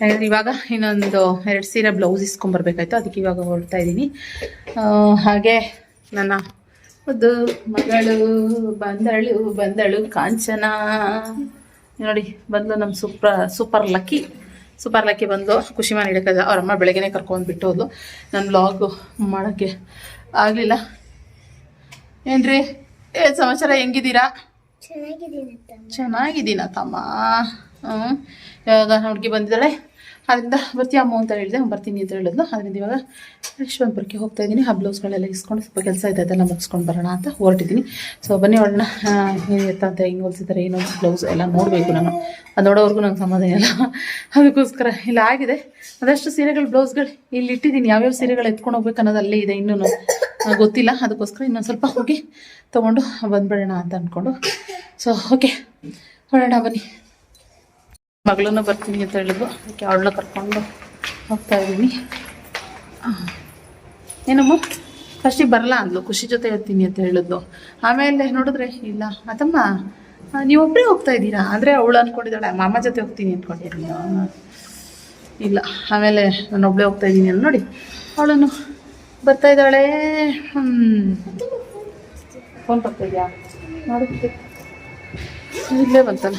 ಯಾಕಂದರೆ ಇವಾಗ ಇನ್ನೊಂದು ಎರಡು ಸೀರೆ ಬ್ಲೌಸ್ ಇಸ್ಕೊಂಬರ್ಬೇಕಾಯ್ತು. ಅದಕ್ಕೆ ಇವಾಗ ಹೊರಡ್ತಾ ಇದ್ದೀನಿ ಹಾಗೆ ನನ್ನ ಒಂದು ಮಗಳು, ಬಂದಳು ಬಂದಳು ಕಾಂಚನ. ನೋಡಿ ಬಂದಳು ನಮ್ಮ super super lucky. Super lucky ಬಂದು ಖುಷಿ ಮಾಡಿ ಹಿಡಕ ಅವ್ರ ಅಮ್ಮ ಬೆಳಗ್ಗೆನೆ ಕರ್ಕೊಂಡು ಬಿಟ್ಟು ಹೋದ್ಲು. ನನ್ನ ವ್ಲಾಗು ಮಾಡೋಕ್ಕೆ ಆಗಲಿಲ್ಲ. ಏನ್ರಿ? ಏನು ಸಮಾಚಾರ? ಹೆಂಗಿದ್ದೀರಾ? ಚೆನ್ನಾಗಿದ್ದೀನ ತಮ್ಮ. ಹ್ಞೂ ಇವಾಗ ಹುಡುಗಿ ಬಂದಿದ್ದಾಳೆ. ಅದರಿಂದ ಬರ್ತೀಯ ಅಮ್ಮ ಅಂತ ಹೇಳಿದೆ. ಬರ್ತೀನಿ ಅಂತ ಹೇಳಿದ್ಲು. ಅದರಿಂದ ಇವಾಗ ಯಶವಂತಪುರಕ್ಕೆ ಹೋಗ್ತಾ ಇದ್ದೀನಿ. ಆ ಬ್ಲೌಸ್ಗಳೆಲ್ಲ ಇಸ್ಕೊಂಡು ಸ್ವಲ್ಪ ಕೆಲಸ ಇದೆ, ಅದೆಲ್ಲ ಮುಗಿಸ್ಕೊಂಡು ಬರೋಣ ಅಂತ ಹೊರಟಿದ್ದೀನಿ. ಸೊ ಬನ್ನಿ ಏನು ಎತ್ತ ಅಂತ ಹೆಂಗೆ ಹೊಲಿಸಿದ್ದಾರೆ ಏನೋ ಬ್ಲೌಸ್ ಎಲ್ಲ ನೋಡಬೇಕು ನಾನು. ಅದು ನೋಡೋವರೆಗೂ ನಂಗೆ ಸಮಾಧಾನ ಇಲ್ಲ. ಅದಕ್ಕೋಸ್ಕರ ಇಲ್ಲ, ಆಗಿದೆ. ಅದಷ್ಟು ಸೀರೆಗಳು, ಬ್ಲೌಸ್ಗಳು ಇಲ್ಲಿ ಇಟ್ಟಿದ್ದೀನಿ. ಯಾವ್ಯಾವ ಸೀರೆಗಳು ಎತ್ಕೊಂಡು ಹೋಗ್ಬೇಕು ಅನ್ನೋದು ಅಲ್ಲೇ ಇದೆ ಇನ್ನೂ ಗೊತ್ತಿಲ್ಲ. ಅದಕ್ಕೋಸ್ಕರ ಇನ್ನೊಂದು ಸ್ವಲ್ಪ ಹೋಗಿ ತೊಗೊಂಡು ಬಂದ್ಬಿಡೋಣ ಅಂತ ಅಂದ್ಕೊಂಡು ಸೊ ಓಕೆ ಹೊರಡೋಣ ಬನ್ನಿ. ಮಗಳನ್ನು ಬರ್ತೀನಿ ಅಂತ ಹೇಳಿದ್ರು. ಅದಕ್ಕೆ ಅವಳನ್ನ ಕರ್ಕೊಂಡು ಹೋಗ್ತಾ ಇದ್ದೀನಿ. ಏನಮ್ಮ? ಫಸ್ಟಿಗೆ ಬರಲ್ಲ ಅಂದ್ಲು. ಖುಷಿ ಜೊತೆ ಇರ್ತೀನಿ ಅಂತ ಹೇಳಿದ್ಲು. ಆಮೇಲೆ ನೋಡಿದ್ರೆ, ಇಲ್ಲ ಅದಮ್ಮ ನೀವೊಬ್ಬರೇ ಹೋಗ್ತಾ ಇದ್ದೀರಾ? ಅಂದರೆ ಅವಳು ಅಂದ್ಕೊಂಡಿದ್ದಾಳೆ ಮಾಮ ಜೊತೆ ಹೋಗ್ತೀನಿ ಅಂದ್ಕೊಂಡಿದ್ದೀನಿ ಇಲ್ಲ, ಆಮೇಲೆ ನಾನು ಒಬ್ಬಳೇ ಹೋಗ್ತಾ ಇದ್ದೀನಿ ಅಂತ ನೋಡಿ. ಅವಳನ್ನು ಬರ್ತಾ ಇದ್ದಾಳೆ. ಫೋನ್ ಬರ್ತಾ ಇದೆಯಾ ನೋಡುತ್ತೆ ಇಲ್ಲೇ ಬಂತಲ್ಲ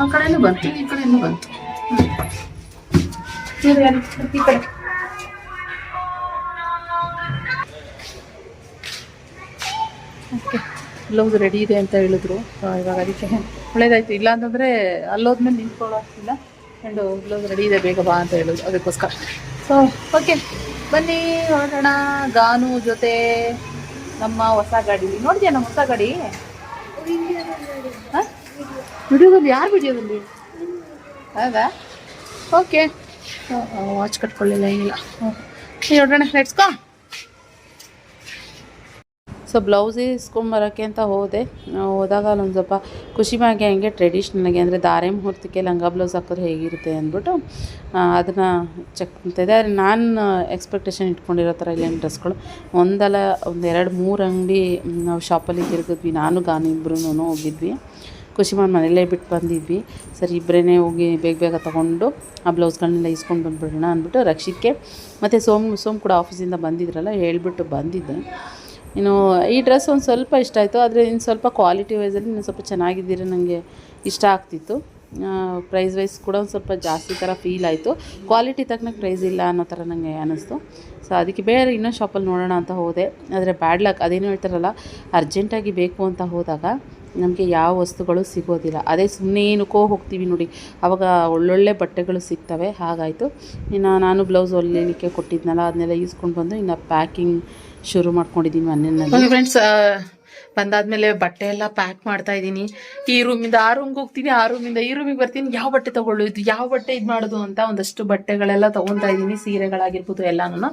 ಆ ಕಡೆನೂ ಬಂತು ಈ ಕಡೆನೂ ಬಂತು? ಈ ಕಡೆ. ಓಕೆ. ಬ್ಲೌಸ್ ರೆಡಿ ಇದೆ ಅಂತ ಹೇಳಿದ್ರು. ಇವಾಗ ಅದಕ್ಕೆ ಒಳ್ಳೇದಾಯ್ತು. ಇಲ್ಲ ಅಂತಂದ್ರೆ ಅಲ್ಲೋದ್ಮೇಲೆ ನಿಂತ್ಕೊಳ್ಳೋಕ್ಕಿಲ್ಲ ಆ್ಯಂಡ್ ಬ್ಲೌಸ್ ರೆಡಿ ಇದೆ ಬೇಗ ಬಾ ಅಂತ ಹೇಳೋದು ಅದಕ್ಕೋಸ್ಕರ. ಸೊ ಓಕೆ ಬನ್ನಿ ಹೊರಡೋಣ ಗಾನು ಜೊತೆ ನಮ್ಮ ಹೊಸ ಗಾಡಿ. ನೋಡಿದ್ಯಾ ನಮ್ಮ ಹೊಸ ಗಾಡಿ? ವಿಡಿಯೋದಲ್ಲಿ ಯಾರು ವಿಡಿಯೋದಲ್ಲಿ ಹೌದಾ? ಓಕೆ ವಾಚ್ ಕಟ್ಕೊಳ್ಳಿಲ್ಲ, ಏನಿಲ್ಲ. ನೋಡೋಣ ಲೆಟ್ಸ್ಕೋ ಸೊ ಬ್ಲೌಸ್ ಇಸ್ಕೊಂಬರೋಕ್ಕೆ ಅಂತ ಹೋದೆ ಹೋದಾಗ ಅಲ್ಲೊಂದು ಸ್ವಲ್ಪ ಖುಷಿ ಮಾಗೆ ಹಂಗೆ ಟ್ರೆಡಿಷ್ನಲ್ಗೆ ಅಂದರೆ ದಾರೆ ಮುಹೂರ್ತಕ್ಕೆ ಲಂಗ ಬ್ಲೌಸ್ ಹಾಕಿದ್ರೆ ಹೇಗಿರುತ್ತೆ ಅಂದ್ಬಿಟ್ಟು ಅದನ್ನು ಚೆಕ್ ಇದೆ ಆದರೆ ನಾನು ಎಕ್ಸ್ಪೆಕ್ಟೇಷನ್ ಇಟ್ಕೊಂಡಿರೋ ಥರ ಇಲ್ಲೇನು ಡ್ರೆಸ್ಗಳು ಒಂದಲ್ಲ, ಒಂದು ಎರಡು, ಮೂರು ಅಂಗಡಿ ನಾವು ಶಾಪಲ್ಲಿ ತಿರುಗಿದ್ವಿ. ನಾನು, ಗಾನು ಇಬ್ಬರೂ ಹೋಗಿದ್ವಿ. ಖುಷಿಮಾನ್ ಮನೆಯಲ್ಲೇ ಬಿಟ್ಟು ಬಂದಿದ್ವಿ. ಸರಿ ಇಬ್ಬರೇ ಹೋಗಿ ಬೇಗ ಬೇಗ ತೊಗೊಂಡು ಆ ಬ್ಲೌಸ್ಗಳನ್ನೆಲ್ಲ ಇಸ್ಕೊಂಡು ಬಂದ್ಬಿಡೋಣ ಅಂದ್ಬಿಟ್ಟು ರಕ್ಷಿತ್ಗೆ ಮತ್ತು ಸೋಮ್ ಸೋಮ್ ಕೂಡ ಆಫೀಸಿಂದ ಬಂದಿದ್ರಲ್ಲ, ಹೇಳಿಬಿಟ್ಟು ಬಂದಿದ್ದೆ. ಇನ್ನು ಈ ಡ್ರೆಸ್ ಒಂದು ಸ್ವಲ್ಪ ಇಷ್ಟ ಆಯಿತು, ಆದರೆ ಇನ್ನು ಸ್ವಲ್ಪ ಕ್ವಾಲಿಟಿ ವೈಸಲ್ಲಿ ಇನ್ನು ಸ್ವಲ್ಪ ಚೆನ್ನಾಗಿದ್ದೀರಿ ನನಗೆ ಇಷ್ಟ ಆಗ್ತಿತ್ತು. ಪ್ರೈಸ್ ವೈಸ್ ಕೂಡ ಒಂದು ಸ್ವಲ್ಪ ಜಾಸ್ತಿ ಥರ ಫೀಲ್ ಆಯಿತು. ಕ್ವಾಲಿಟಿ ತಕ್ಕನಾಗ ಪ್ರೈಸ್ ಇಲ್ಲ ಅನ್ನೋ ಥರ ನನಗೆ ಅನ್ನಿಸ್ತು ಸೊ ಅದಕ್ಕೆ ಬೇರೆ ಇನ್ನೊಂದು ಶಾಪಲ್ಲಿ ನೋಡೋಣ ಅಂತ ಹೋದೆ. ಆದರೆ ಬ್ಯಾಡ್ ಲಕ್ ಅದೇನು ಹೇಳ್ತಾರಲ್ಲ ಅರ್ಜೆಂಟಾಗಿ ಬೇಕು ಅಂತ ಹೋದಾಗ ನಮಗೆ ಯಾವ ವಸ್ತುಗಳು ಸಿಗೋದಿಲ್ಲ. ಅದೇ ಸುಮ್ಮನೆ ಏನಕ್ಕೋ ಹೋಗ್ತೀವಿ ನೋಡಿ ಆವಾಗ ಒಳ್ಳೊಳ್ಳೆ ಬಟ್ಟೆಗಳು ಸಿಗ್ತವೆ, ಹಾಗಾಯಿತು. ಇನ್ನು ನಾನು ಬ್ಲೌಸ್ ಹೊಲಿಲಿಕ್ಕೆ ಕೊಟ್ಟಿದ್ನಲ್ಲ, ಅದನ್ನೆಲ್ಲ ಈಸ್ಕೊಂಡು ಬಂದು ಇನ್ನು ಪ್ಯಾಕಿಂಗ್ ಶುರು ಮಾಡ್ಕೊಂಡಿದ್ದೀನಿ ಮನೆಯಲ್ಲಿ. ಫ್ರೆಂಡ್ಸ್ ಬಂದಾದ್ಮೇಲೆ ಬಟ್ಟೆ ಎಲ್ಲ ಪ್ಯಾಕ್ ಮಾಡ್ತಾ ಇದ್ದೀನಿ ಈ ರೂಮಿಂದ ಆ ರೂಮ್ಗೆ ಹೋಗ್ತೀನಿ, ಆ ರೂಮಿಂದ ಈ ರೂಮಿಗೆ ಬರ್ತೀನಿ. ಯಾವ ಬಟ್ಟೆ ತಗೊಳ್ಳೋದು ಯಾವ ಬಟ್ಟೆ ಇದು ಮಾಡೋದು ಅಂತ ಒಂದಷ್ಟು ಬಟ್ಟೆಗಳೆಲ್ಲ ತೊಗೊಳ್ತಾ ಇದ್ದೀನಿ ಸೀರೆಗಳಾಗಿರ್ಬೋದು ಎಲ್ಲಾನು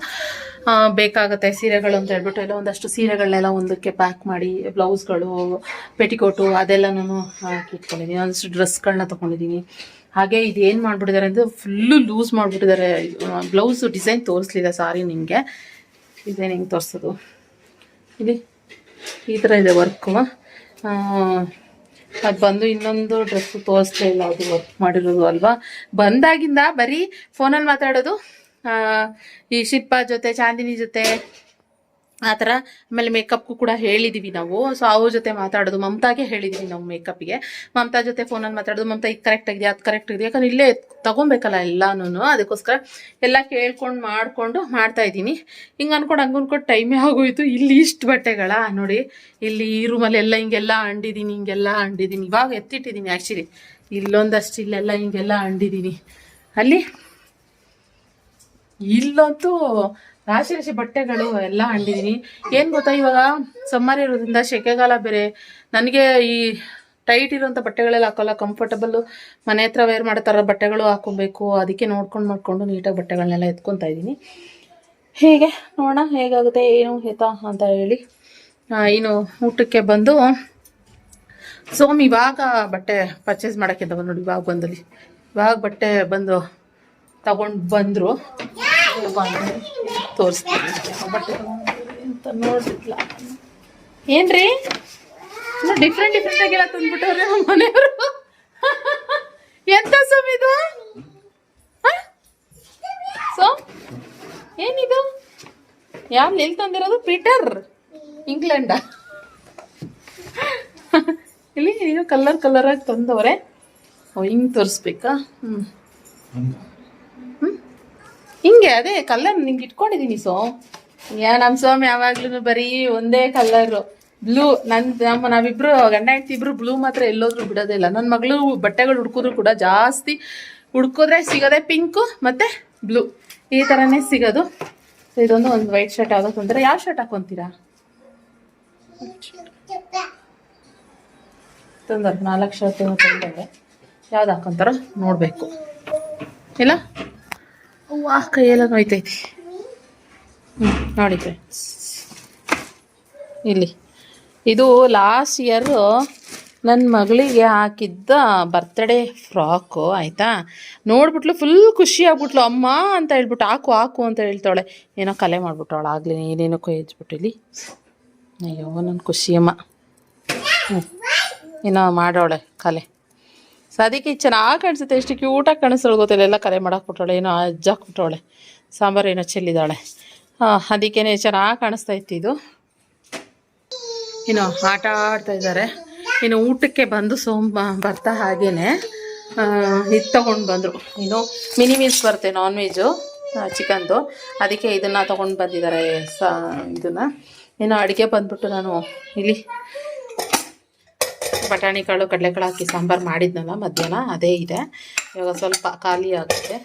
ಬೇಕಾಗುತ್ತೆ ಸೀರೆಗಳು ಅಂತ ಹೇಳ್ಬಿಟ್ಟು ಎಲ್ಲ ಒಂದಷ್ಟು ಸೀರೆಗಳನ್ನೆಲ್ಲ ಒಂದಕ್ಕೆ ಪ್ಯಾಕ್ ಮಾಡಿ, ಬ್ಲೌಸ್ಗಳು, ಪೆಟಿಕೋಟು ಅದೆಲ್ಲನೂ ಹಾಕಿಟ್ಕೊಂಡಿದ್ದೀನಿ ಒಂದಷ್ಟು ಡ್ರೆಸ್ಗಳನ್ನ ತೊಗೊಂಡಿದ್ದೀನಿ ಹಾಗೆ ಇದು ಏನು ಮಾಡ್ಬಿಟ್ಟಿದ್ದಾರೆ ಅಂದರೆ ಫುಲ್ಲು ಲೂಸ್ ಮಾಡಿಬಿಟ್ಟಿದ್ದಾರೆ. ಬ್ಲೌಸ್ ಡಿಸೈನ್ ತೋರಿಸ್ಲಿಲ್ಲ ಸಾರಿ ನಿಮಗೆ. ಡಿಸೈನ್ ಹಿಂಗೆ ತೋರಿಸೋದು. ಇಲ್ಲಿ ಈ ಥರ ಇದೆ ವರ್ಕು ಅದು ಬಂದು ಇನ್ನೊಂದು ಡ್ರೆಸ್ಸು ತೋರಿಸ್ಲೇ ಇಲ್ಲ, ಅದು ವರ್ಕ್ ಮಾಡಿರೋದು ಅಲ್ವಾ? ಬಂದಾಗಿಂದ ಬರೀ ಫೋನಲ್ಲಿ ಮಾತಾಡೋದು. ಈ ಶಿಲ್ಪ ಜೊತೆ, ಚಾಂದಿನಿ ಜೊತೆ ಆ ಥರ ಆಮೇಲೆ ಮೇಕಪ್ಗೂ ಕೂಡ ಹೇಳಿದ್ದೀವಿ ನಾವು. ಸೊ ಅವ್ರ ಜೊತೆ ಮಾತಾಡೋದು, ಮಮತಾಗೆ ಹೇಳಿದ್ದೀವಿ ನಾವು ಮೇಕಪ್ಗೆ. ಮಮತಾ ಜೊತೆ ಫೋನಲ್ಲಿ ಮಾತಾಡೋದು, ಮಮತಾ ಇದು ಕರೆಕ್ಟ್ ಆಗಿದೆ, ಅದು ಕರೆಕ್ಟ್ ಆಗಿದೆ, ಯಾಕಂದ್ರೆ ಇಲ್ಲೇ ತೊಗೊಬೇಕಲ್ಲ ಎಲ್ಲಾನು ಅದಕ್ಕೋಸ್ಕರ ಎಲ್ಲ ಕೇಳ್ಕೊಂಡು ಮಾಡಿಕೊಂಡು ಮಾಡ್ತಾ ಇದ್ದೀನಿ. ಹಿಂಗೆ ಅನ್ಕೊಂಡು ಹಂಗೆ ಅನ್ಕೊಂಡು ಟೈಮೇ ಆಗೋಯ್ತು. ಇಲ್ಲಿ ಇಷ್ಟು ಬಟ್ಟೆಗಳ, ನೋಡಿ, ಇಲ್ಲಿ ಈ ರೂಮಲ್ಲಿ ಎಲ್ಲ ಹಿಂಗೆಲ್ಲ ಅಂಡಿದ್ದೀನಿ ಹಿಂಗೆಲ್ಲ ಅಂಡಿದ್ದೀನಿ ಇವಾಗ ಎತ್ತಿಟ್ಟಿದ್ದೀನಿ ಆ್ಯಕ್ಚುಲಿ ಇಲ್ಲೊಂದಷ್ಟು ಇಲ್ಲೆಲ್ಲ ಹಿಂಗೆಲ್ಲ ಅಂಡಿದ್ದೀನಿ ಅಲ್ಲಿ ಇಲ್ಲಂತೂ ರಾಶಿ ರಾಶಿ ಬಟ್ಟೆಗಳು ಎಲ್ಲ ಹಂಡಿದೀನಿ ಏನು ಗೊತ್ತಾ ಇವಾಗ? ಸಮ್ಮರ್ ಇರೋದ್ರಿಂದ ಸೆಕೆಗಾಲ ಬೇರೆ. ನನಗೆ ಈ ಟೈಟ್ ಇರೋಂಥ ಬಟ್ಟೆಗಳೆಲ್ಲ ಹಾಕೋಲ್ಲ ಕಂಫರ್ಟಬಲ್ ಮನೆ ಹತ್ರ ವೇರ್ ಮಾಡೋ ಥರ ಬಟ್ಟೆಗಳು ಹಾಕೊಬೇಕು. ಅದಕ್ಕೆ ನೋಡ್ಕೊಂಡು ಮಾಡ್ಕೊಂಡು ನೀಟಾಗಿ ಬಟ್ಟೆಗಳನ್ನೆಲ್ಲ ಎತ್ಕೊತಾ ಇದ್ದೀನಿ ಹೀಗೆ? ನೋಡೋಣ, ಹೇಗಾಗುತ್ತೆ, ಏನು ಹೇತಾ ಅಂತ ಹೇಳಿ. ಏನು ಊಟಕ್ಕೆ ಬಂದು ಸೋಮ್ ಇವಾಗ ಬಟ್ಟೆ ಪರ್ಚೇಸ್ ಮಾಡೋಕ್ಕಿಂತ ಬಂದು ನೋಡಿ, ಇವಾಗ ಬಂದಲ್ಲಿ. ಇವಾಗ ಬಟ್ಟೆ ಬಂದು ತಗೊಂಡು ಬಂದರು. ತೋರಿಸ್ತೀನಿ. ಅಂತ ನೋಡಿಲ್ಲ ಏನ್ರಿ ಡಿಫ್ರೆಂಟ್ ಡಿಫ್ರೆಂಟ್ ಆಗಿಲ್ಲ ತಂದ್ಬಿಟ್ಟವ್ರೆ ಮನೆಯವರು. ಎಂತ ಸೋಮ್ ಇದು? ಸೋಮ್? ಏನಿದು? ಯಾವ ಎಲ್ಲಿ ತಂದಿರೋದು? ಪೀಟರ್? ಇಂಗ್ಲೆಂಡ. ಇಲ್ಲಿ ಕಲರ್ ಕಲರ್ ಆಗಿ ತಂದವ್ರೆ. ಹಿಂಗೆ ತೋರಿಸ್ಬೇಕಾ? ಹ್ಞೂ ಹಿಂಗೆ ಅದೇ ಕಲರ್ ನಿಂಗೆ ಇಟ್ಕೊಂಡಿದ್ದೀನಿ ಸೊ. ಯಾ ನಮ್ಮ ಸ್ವಾಮಿ ಯಾವಾಗ್ಲೂ ಬರೀ ಒಂದೇ ಕಲರ್ ಬ್ಲೂ ನನ್ ನಮ್ಮ ನಾವಿಬ್ರು ಗಂಡ ಹೆಂಡತಿ ಇಬ್ರು ಬ್ಲೂ ಮಾತ್ರ ಎಲ್ಲೋದ್ರು ಬಿಡೋದೇ ಇಲ್ಲ. ನನ್ನ ಮಗಳು ಬಟ್ಟೆಗಳು ಹುಡ್ಕಿದ್ರು ಕೂಡ ಜಾಸ್ತಿ ಹುಡ್ಕಿದ್ರೆ ಸಿಗೋದೇ ಪಿಂಕು ಮತ್ತೆ ಬ್ಲೂ ಈ ತರನೇ ಸಿಗೋದು. ಇದೊಂದು ಒಂದು ವೈಟ್ ಶರ್ಟ್ ಯಾವುದೋ ತೊಂದರೆ ಯಾವ ಶರ್ಟ್ ಹಾಕೊಂತೀರಾ? ತೊಂದರೆ ನಾಲ್ಕು ಶರ್ಟ್ ತೊಂದರೆ ಯಾವ್ದು ಹಾಕೊಂತಾರೋ ನೋಡಬೇಕು. ಇಲ್ಲ? ವಾ ಕೈಯೆಲ್ಲ ನೋಯ್ತೈತಿ. ಹ್ಞೂ ನೋಡಿ ಫ್ರೆಂಡ್ಸ್ ಇಲ್ಲಿ. ಇದು ಲಾಸ್ಟ್ ಇಯರು ನನ್ನ ಮಗಳಿಗೆ ಹಾಕಿದ್ದ ಬರ್ತ್ಡೇ ಫ್ರಾಕು ಆಯಿತಾ? ನೋಡ್ಬಿಟ್ಲು ಫುಲ್ ಖುಷಿ ಆಗ್ಬಿಟ್ಲು. ಅಮ್ಮ ಅಂತ ಹೇಳ್ಬಿಟ್ಟು, ಹಾಕು ಹಾಕು ಅಂತ ಹೇಳ್ತಾಳೆ. ಏನೋ ಕಲೆ ಮಾಡಿಬಿಟ್ಟವಳು ಆಗಲಿ ಏನೇನೋ ಹೆಜ್ಬಿಟ್ಟು ಇಲ್ಲಿ. ಅಯ್ಯೋ ನನ್ನ ಖುಷಿಯಮ್ಮ. ಹ್ಞೂ ಏನೋ ಮಾಡೋಳೆ ಕಲೆ. ಸೊ ಅದಕ್ಕೆ ಚೆನ್ನಾಗಿ ಕಾಣಿಸುತ್ತೆ ಎಷ್ಟು ಕ್ಯೂಟಾಗಿ ಕಾಣಿಸ್ತಾಳೆ ಗೊತ್ತಿಲ್ಲ. ಎಲ್ಲ ಕರೆ ಮಾಡೋಕೆ ಕೊಟ್ಟವಳೆ ಏನೋ ಅಜ್ಜ ಕೊಟ್ಟವಳೆ ಸಾಂಬಾರು ಏನೋ ಚೆಲ್ಲಿದ್ದಾಳೆ ಹಾಂ, ಅದಕ್ಕೇನೆ ಚೆನ್ನಾಗಿ ಕಾಣಿಸ್ತಾ ಇತ್ತು ಇದು ಇನ್ನು ಆಟ ಆಡ್ತಾ ಇದ್ದಾರೆ. ಇನ್ನು ಊಟಕ್ಕೆ ಬಂದು ಸೋಮ ಬರ್ತಾ ಹಾಗೇನೆ. ಇದು ತೊಗೊಂಡು ಬಂದರು. ಇನ್ನು ಮಿನಿ ಮೀಲ್ಸ್ ಬರುತ್ತೆ ನಾನ್ ವೆಜ್ಜು ಚಿಕನ್ದು. ಅದಕ್ಕೆ ಇದನ್ನು ತೊಗೊಂಡು ಬಂದಿದ್ದಾರೆ, ಸ ಇದನ್ನು. ಇನ್ನು ಅಡುಗೆ ಬಂದ್ಬಿಟ್ಟು ನಾನು ಇಲ್ಲಿ ಬಟಾಣಿ ಕಾಳು ಕಡಲೆಕಾಳು ಹಾಕಿ ಸಾಂಬಾರು ಮಾಡಿದ್ನಲ್ಲ ಮಧ್ಯಾಹ್ನ, ಅದೇ ಇದೆ. ಇವಾಗ ಸ್ವಲ್ಪ ಖಾಲಿ ಆಗುತ್ತೆ.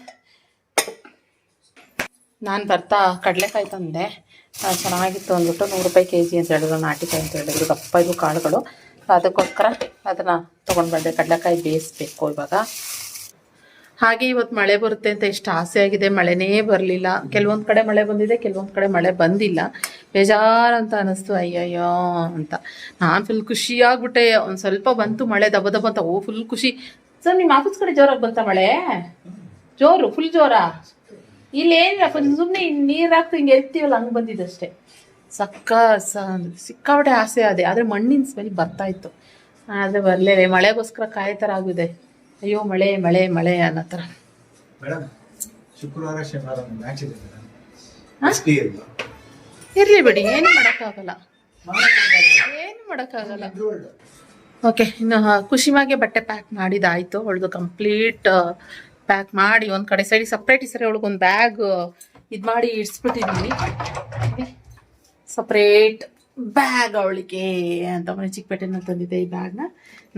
ನಾನು ಬರ್ತಾ ಕಡಲೆಕಾಯಿ ತಂದೆ. ಚೆನ್ನಾಗಿತ್ತು ಅಂದ್ಬಿಟ್ಟು ನೂರು ರೂಪಾಯಿ ಕೆ ಜಿ ಅಂತ ಹೇಳಿದ್ರು ನಾಟಿಕಾಯಿ ಅಂತ ಹೇಳಿದ್ರು. ದಪ್ಪ ಇದು ಕಾಳುಗಳು. ಅದಕ್ಕೋಸ್ಕರ ಅದನ್ನು ತೊಗೊಂಡು ಬಂದೆ ಕಡಲೆಕಾಯಿ ಬೇಯಿಸ್ಬೇಕು ಇವಾಗ. ಹಾಗೆ ಇವತ್ತು ಮಳೆ ಬರುತ್ತೆ ಅಂತ ಎಷ್ಟು ಆಸೆ ಆಗಿದೆ. ಮಳೆನೇ ಬರಲಿಲ್ಲ. ಕೆಲವೊಂದು ಕಡೆ ಮಳೆ ಬಂದಿದೆ, ಕೆಲವೊಂದು ಕಡೆ ಮಳೆ ಬಂದಿಲ್ಲ. ಬೇಜಾರಂತ ಅನ್ನಿಸ್ತು ಅಯ್ಯಯ್ಯೋ ಅಂತ. ನಾನು ಫುಲ್ ಖುಷಿಯಾಗ್ಬಿಟ್ಟೆ. ಒಂದು ಸ್ವಲ್ಪ ಬಂತು ಮಳೆ, ದಬ ದಬ ಅಂತ. ಓ ಫುಲ್ ಖುಷಿ. ಸರ್ ನಿಮ್ಮ ಆಫೀಸ್ ಕಡೆ ಜೋರಾಗಿ ಬಂತ ಮಳೆ? ಜೋರು ಫುಲ್ ಜೋರಾ? ಇಲ್ಲಿ ಏನಿಲ್ಲ ಸುಮ್ಮನೆ ನೀರು ಹಾಕ್ತು ಹಿಂಗೆ ಎತ್ತೀವಲ್ಲ, ಹಂಗೆ ಬಂದಿದ್ದಷ್ಟೇ ಸಕ್ಕ, ಸ, ಸಿಕ್ಕಾಪಟ್ಟೆ ಆಸೆ ಅದೇ ಆದರೆ ಮಣ್ಣಿನ ಸ್ಮೆಲ್ ಬರ್ತಾ ಇತ್ತು. ಆದರೆ ಬರಲೇ ಮಳೆಗೋಸ್ಕರ ಕಾಯ್ತಾರ ಆಗಿದೆ. ಅಯ್ಯೋ ಮಳೆ ಮಳೆ ಮಳೆ ಅನ್ನೋ ಥರ. ಮೇಡಮ್ ಶುಕ್ರವಾರ ಶನಿವಾರ ಮ್ಯಾಚ್ ಇದೆ ಇರಲಿ ಬಿಡಿ ಏನು ಮಾಡೋಕ್ಕಾಗಲ್ಲ. ಏನು ಮಾಡೋಕ್ಕಾಗಲ್ಲ. ಓಕೆ ಇನ್ನು ಖುಷಿಮಾಗೆ ಬಟ್ಟೆ ಪ್ಯಾಕ್ ಮಾಡಿದಾಯಿತು. ಅವಳದು ಕಂಪ್ಲೀಟ್ ಪ್ಯಾಕ್ ಮಾಡಿ ಒಂದು ಕಡೆ ಸೈಡ್ ಸಪ್ರೇಟ್ ಈ ಸರಿ ಅವಳಿಗೊಂದು ಬ್ಯಾಗ್ ಇದು ಮಾಡಿ ಇಡ್ಸ್ಬಿಟ್ಟಿದ್ದೀನಿ ಸಪ್ರೇಟ್ ಬ್ಯಾಗ್ ಅವಳಿಗೆ ಅಂತ ಮನೆ ಚಿಕ್ಕಪೇಟೆನ ತಂದಿದ್ದೆ ಈ ಬ್ಯಾಗ್ನ.